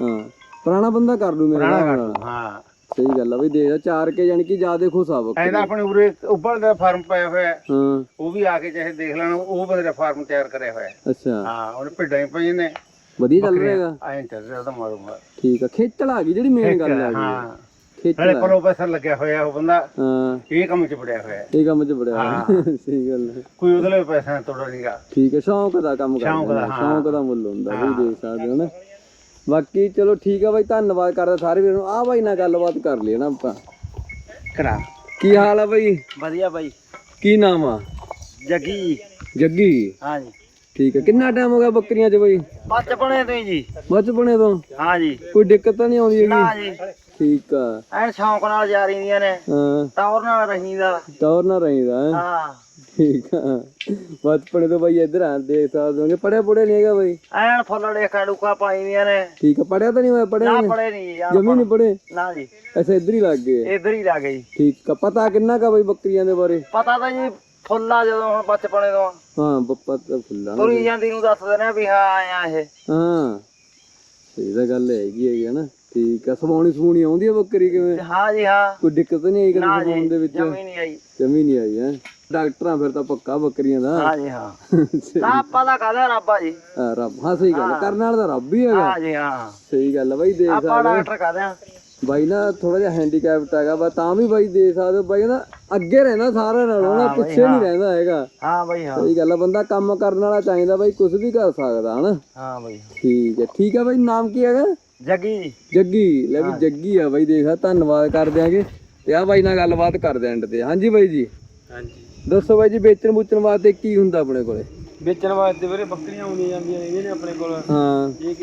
ਹਾਂ। ਪੁਰਾਣਾ ਬੰਦਾ ਕਰ ਲੂ ਮੇਰੇ ਪੁਰਾਣਾ ਹਿਸਾਬ ਕਰ ਨਾਲ। ਲੂ, ਹਾਂ। ਸਹੀ ਗੱਲ ਆ ਬਈ ਦੇਖ ਚਾਰ ਕੇ ਯਾਨੀ ਕਿ ਜ਼ਿਆਦਾ ਖੁਸ਼ ਆ ਬੱਕਰੀ ਐਦਾ ਆਪਣੇ ਉਰੇ ਉੱਬਲ ਦਾ ਫਾਰਮ ਪਾਇਆ ਹੋਇਆ ਹੈ। ਹਾਂ। ਉਹ ਵੀ ਆ ਕੇ ਚਾਹੇ ਦੇਖ ਲੈਣ ਉਹ ਬੰਦੇ ਦਾ ਫਾਰਮ ਤਿਆਰ ਕਰਿਆ ਹੋਇਆ ਹੈ। ਅੱਛਾ। ਹਾਂ ਉਹਨੇ ਭਿੱਡਾਂ ਹੀ ਪਈਆਂ ਨੇ। ਵਧੀਆ ਚੱਲ ਰਿਹਾ ਹੈਗਾ। ਐਂ ਚੱਲ ਰਿਹਾ ਉਹਦਾ ਮਾਰੂ ਮਾਰ ਠੀਕ ਆ ਖੇਚਲ ਆ ਗਈ ਜਿਹੜੀ ਮੇਨ ਗੱਲ ਆ ਗਈ। ਹਾਂ। ਖੇਚਲ ਨਾਲੇ ਪ੍ਰੋਫੈਸਰ ਲੱਗਿਆ ਹੋਇਆ ਉਹ ਬੰਦਾ ਹਾਂ। ਇਹ ਕੰਮ ਚ ਬੜਿਆ ਹੋਇਆ। ਹੈ। ਇਹ ਕੰਮ 'ਚ ਬੜਿਆ ਹਾਂ। [laughs] ਸਹੀ ਗੱਲ ਹੈ। ਕੋਈ ਉਹਦੇ ਲਈ ਪੈਸਾ ਤੋੜਾ ਨਹੀਂਗਾ ਠੀਕ ਹੈ ਸ਼ੌਂਕ ਦਾ ਕੰਮ ਸ਼ੌਂਕ ਕਰਦਾ ਦਾ, ਹਾਂ। ਸ਼ੌਂਕ ਦਾ ਮੁੱਲ ਹੁੰਦਾ ਵੀ ਦੇਖ ਸਕਦੇ ਹੋ ਨਾ। ਬਾਕੀ ਚਲੋ ਠੀਕ ਆ ਬਾਈ ਧੰਨਵਾਦ ਕਰਦਾ ਸਾਰੇ ਵੀਰਾਂ ਨੂੰ। ਆ ਬਾਈ ਨਾਲ ਗੱਲਬਾਤ ਕਰ ਲਈ ਨਾ ਆਪਾਂ। ਕਰਾ। ਕੀ ਹਾਲ ਆ ਬਾਈ? ਵਧੀਆ ਬਾਈ। ਕੀ ਨਾਮ ਆ? ਜੱਗੀ ਜੱਗੀ। ਹਾਂਜੀ ਠੀਕ ਹੈ ਕਿੰਨਾ ਟਾਈਮ ਹੋ ਗਿਆ ਬੱਕਰੀਆਂ 'ਚ ਬਾਈ? ਬਚਪਨੇ ਤੋਂ ਹੀ ਜੀ। ਬਚਪਨੇ ਤੋਂ? ਹਾਂਜੀ ਕੋਈ ਦਿੱਕਤ ਤਾਂ ਨਹੀਂ ਆਉਂਦੀ ਹੈਗੀ? ਜੀ। ਠੀਕ ਆ। ਐਨ ਸ਼ੌਂਕ ਨਾਲ ਜਾ ਰਹੀਆਂ ਨੇ। ਹਾਂ। ਟੌਰ ਨਾਲ ਰਹੀਦਾ। ਟੌਰ ਨਾ ਰਹੀਦਾ ਹੈਂ? ਠੀਕ ਆ। ਬਚਪਨੇ ਤੋਂ ਬਾਈ ਇੱਧਰ ਆਂ ਦੇਖ ਸਕਦੇ ਹੋਗੇ। ਪੜਿਆ ਪੜਿਆ ਨਹੀਂ ਹੈਗਾ ਬਾਈ? ਐਨ ਫੁੱਲ ਡੇਕਾ ਡੂਕਾ ਪਾਈ ਦੀਆਂ ਨੇ। ਠੀਕ ਆ ਪੜਿਆ ਤਾਂ ਨਹੀਂ ਹੋਇਆ ਪੜਿਆ ਨਾ ਪੜੇ ਨਹੀਂ ਜੀ ਜਮੀ ਨਹੀਂ ਪੜੇ ਨਾ ਜੀ। ਅੱਛਾ ਇੱਧਰ ਹੀ ਲੱਗ ਗਏ। ਇਧਰ ਹੀ ਲੱਗ ਗਈ। ਠੀਕ ਆ ਪਤਾ ਕਿੰਨਾ ਕਾ ਬਾਈ ਬੱਕਰੀਆਂ ਦੇ ਬਾਰੇ? ਪਤਾ ਤਾਂ ਜੀ ਫੁੱਲਾ ਜਦੋਂ ਹੁਣ ਬਚਪਨੇ ਤੋਂ। ਹਾਂ ਬੱਪਾ ਤਾਂ ਫੁੱਲਾਂ ਨਾ ਤੁਰੀ ਜਾਂਦੀ ਨੂੰ ਦੱਸਦੇ ਨੇ ਵੀ ਹਾਂ ਆਇਆ ਇਹ। ਹਾਂ। ਸਹੀ ਤਾਂ ਗੱਲ ਹੈਗੀ ਹੈਗੀ ਹੈ ਨਾ? ਠੀਕ ਆ ਸਵਾਉਣੀ ਸਵਾਉਣੀ ਆਉਂਦੀ ਆ ਬੱਕਰੀ ਕਿਵੇਂ? ਹਾਂ ਜੀ ਹਾਂ। ਕੋਈ ਦਿੱਕਤ ਨਹੀਂ ਆਈ ਕਦੇ ਨਾ ਸਵਾਉਣ ਦੇ ਵਿੱਚ? ਜਮੀ ਨਹੀਂ ਆਈ। ਜਮੀ ਨਹੀਂ ਆਈ ਹੈ? ਡਾਕਟਰਾਂ ਫਿਰ ਤਾਂ ਪੱਕਾ ਬੱਕਰੀਆਂ ਦਾ। ਹਾਂ ਜੀ ਹਾਂ। [laughs] ਨਾ ਆਪਾਂ ਦਾ ਕਾਹਦਾ ਰੱਬਾ ਜੀ। ਹਾਂ, ਰੱਬ। ਹਾਂ ਸਹੀ ਗੱਲ। ਕਰਨ ਵਾਲਾ ਤਾਂ ਰੱਬ ਹੀ ਹੈਗਾ। ਹਾਂ ਜੀ ਹਾਂ। ਸਹੀ ਗੱਲ ਹੈ ਬਾਈ ਦੇਖ ਆਪਾਂ ਸਕਦੇ ਡਾਕਟਰ ਕਾਹਦੇ ਆ। ਬਾਈ ਨਾ ਥੋੜਾ ਜਿਹਾ ਹੈਂਡੀਕੈਪਟ ਹੈਗਾ ਬਸ ਤਾਂ ਵੀ ਬਾਈ ਦੇਖ ਸਕਦੇ ਹੋ। ਬਾਈ ਨਾ ਅੱਗੇ ਰਹਿੰਦਾ ਸਾਰਿਆਂ ਨਾਲੋਂ ਨਾ ਪਿੱਛੇ ਨਹੀਂ ਰਹਿੰਦਾ ਹੈਗਾ। ਹਾਂ ਬਈ ਹਾਂ। ਸਹੀ ਗੱਲ ਬੰਦਾ ਕੰਮ ਕਰਨ ਵਾਲਾ ਚਾਹੀਦਾ ਬਾਈ ਕੁਝ ਵੀ ਕਰ ਸਕਦਾ ਹਨਾ? ਹਾਂ ਬਈ। ਠੀਕ ਹੈ ਠੀਕ ਹੈ ਬਾਈ ਨਾਮ ਕੀ ਹੈਗਾ? ਜੱਗੀ? ਜੱਗੀ ਲੈ ਵੀ ਜੱਗੀ ਆ ਬਾਈ ਦੇਖਾ ਧੰਨਵਾਦ ਕਰ ਦਿਆਂਗੇ ਤੇ ਆ ਬਾਈ ਨਾਲ ਗੱਲਬਾਤ ਕਰਦੇ ਐਂਡ ਤੇ। ਹਾਂਜੀ ਬਾਈ ਜੀ। ਹਾਂਜੀ। ਦੱਸੋ ਬਾਈ ਜੀ ਵੇਚਣ ਬੁੱਚਣ ਵਾਸਤੇ ਕੀ ਹੁੰਦਾ ਆਪਣੇ ਕੋਲੇ? ਵੇਚਣ ਵਾਸਤੇ ਵੀਰੇ ਬੱਕਰੀਆਂ ਆਉਂਦੀਆਂ ਜਾਂਦੀਆਂ ਨੇ ਨੇ ਆਪਣੇ ਕੋਲ। ਹਾਂ। ਜੇ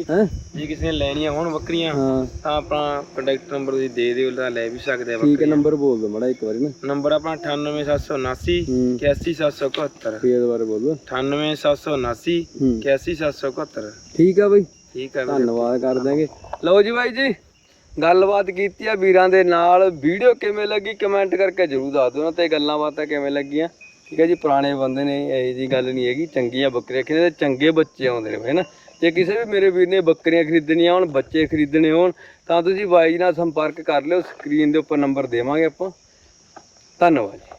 ਜੇ ਕਿਸੇ ਨੇ ਲੈਣੀਆਂ ਹੋਣ ਬੱਕਰੀਆਂ ਹਾਂ। ਤਾਂ ਆਪਣਾ ਕੰਟੈਕਟ ਨੰਬਰ ਤੁਸੀਂ ਦੇ ਦਿਓ ਤਾਂ ਲੈ ਵੀ ਸਕਦੇ ਆ ਠੀਕ ਹੈ ਨੰਬਰ ਬੋਲ ਦਿਓ ਮੜਾ ਇੱਕ ਵਾਰੀ ਨਾ। ਨੰਬਰ ਆਪਣਾ 98779 ਹੂੰ। 81771 ਫੇਰ ਦੁਬਾਰਾ ਬੋਲੋ 98779 ਹੂੰ। 81771 ਠੀਕ ਆ ਬਾਈ। ਠੀਕ ਹੈ ਧੰਨਵਾਦ ਕਰ ਦਾਂਗੇ ਲਓ ਜੀ ਬਾਈ ਜੀ, ਗੱਲਬਾਤ ਕੀਤੀ ਆ ਵੀਰਾਂ ਦੇ ਨਾਲ। ਵੀਡੀਓ ਕਿਵੇਂ ਲੱਗੀ ਕਮੈਂਟ ਕਰਕੇ ਜਰੂਰ ਦੱਸ ਦਿਓ ਨਾ ਤੇ ਗੱਲਾਂ ਬਾਤਾਂ ਕਿਵੇਂ ਲੱਗੀਆਂ। ਠੀਕ ਹੈ ਜੀ, ਪੁਰਾਣੇ ਬੰਦੇ ਨੇ ਇਹੋ ਜੀ ਗੱਲ ਨਹੀਂ ਹੈਗੀ, ਚੰਗੀਆਂ ਬੱਕਰੀਆਂ ਖਰੀਦੇ ਤੇ ਚੰਗੇ ਬੱਚੇ ਆਉਂਦੇ ਨੇ ਹੈਨਾ। ਜੇ ਕਿਸੇ ਵੀ ਮੇਰੇ ਵੀਰ ਨੇ ਬੱਕਰੀਆਂ ਖਰੀਦਣੀਆਂ ਹੋਣ, ਬੱਚੇ ਖਰੀਦਣੇ ਹੋਣ, ਤਾਂ ਤੁਸੀਂ ਬਾਈ ਨਾਲ ਸੰਪਰਕ ਕਰ ਲਿਓ ਸਕਰੀਨ ਦੇ ਉੱਪਰ ਨੰਬਰ ਦੇਵਾਂਗੇ ਆਪਾਂ। ਧੰਨਵਾਦ ਜੀ।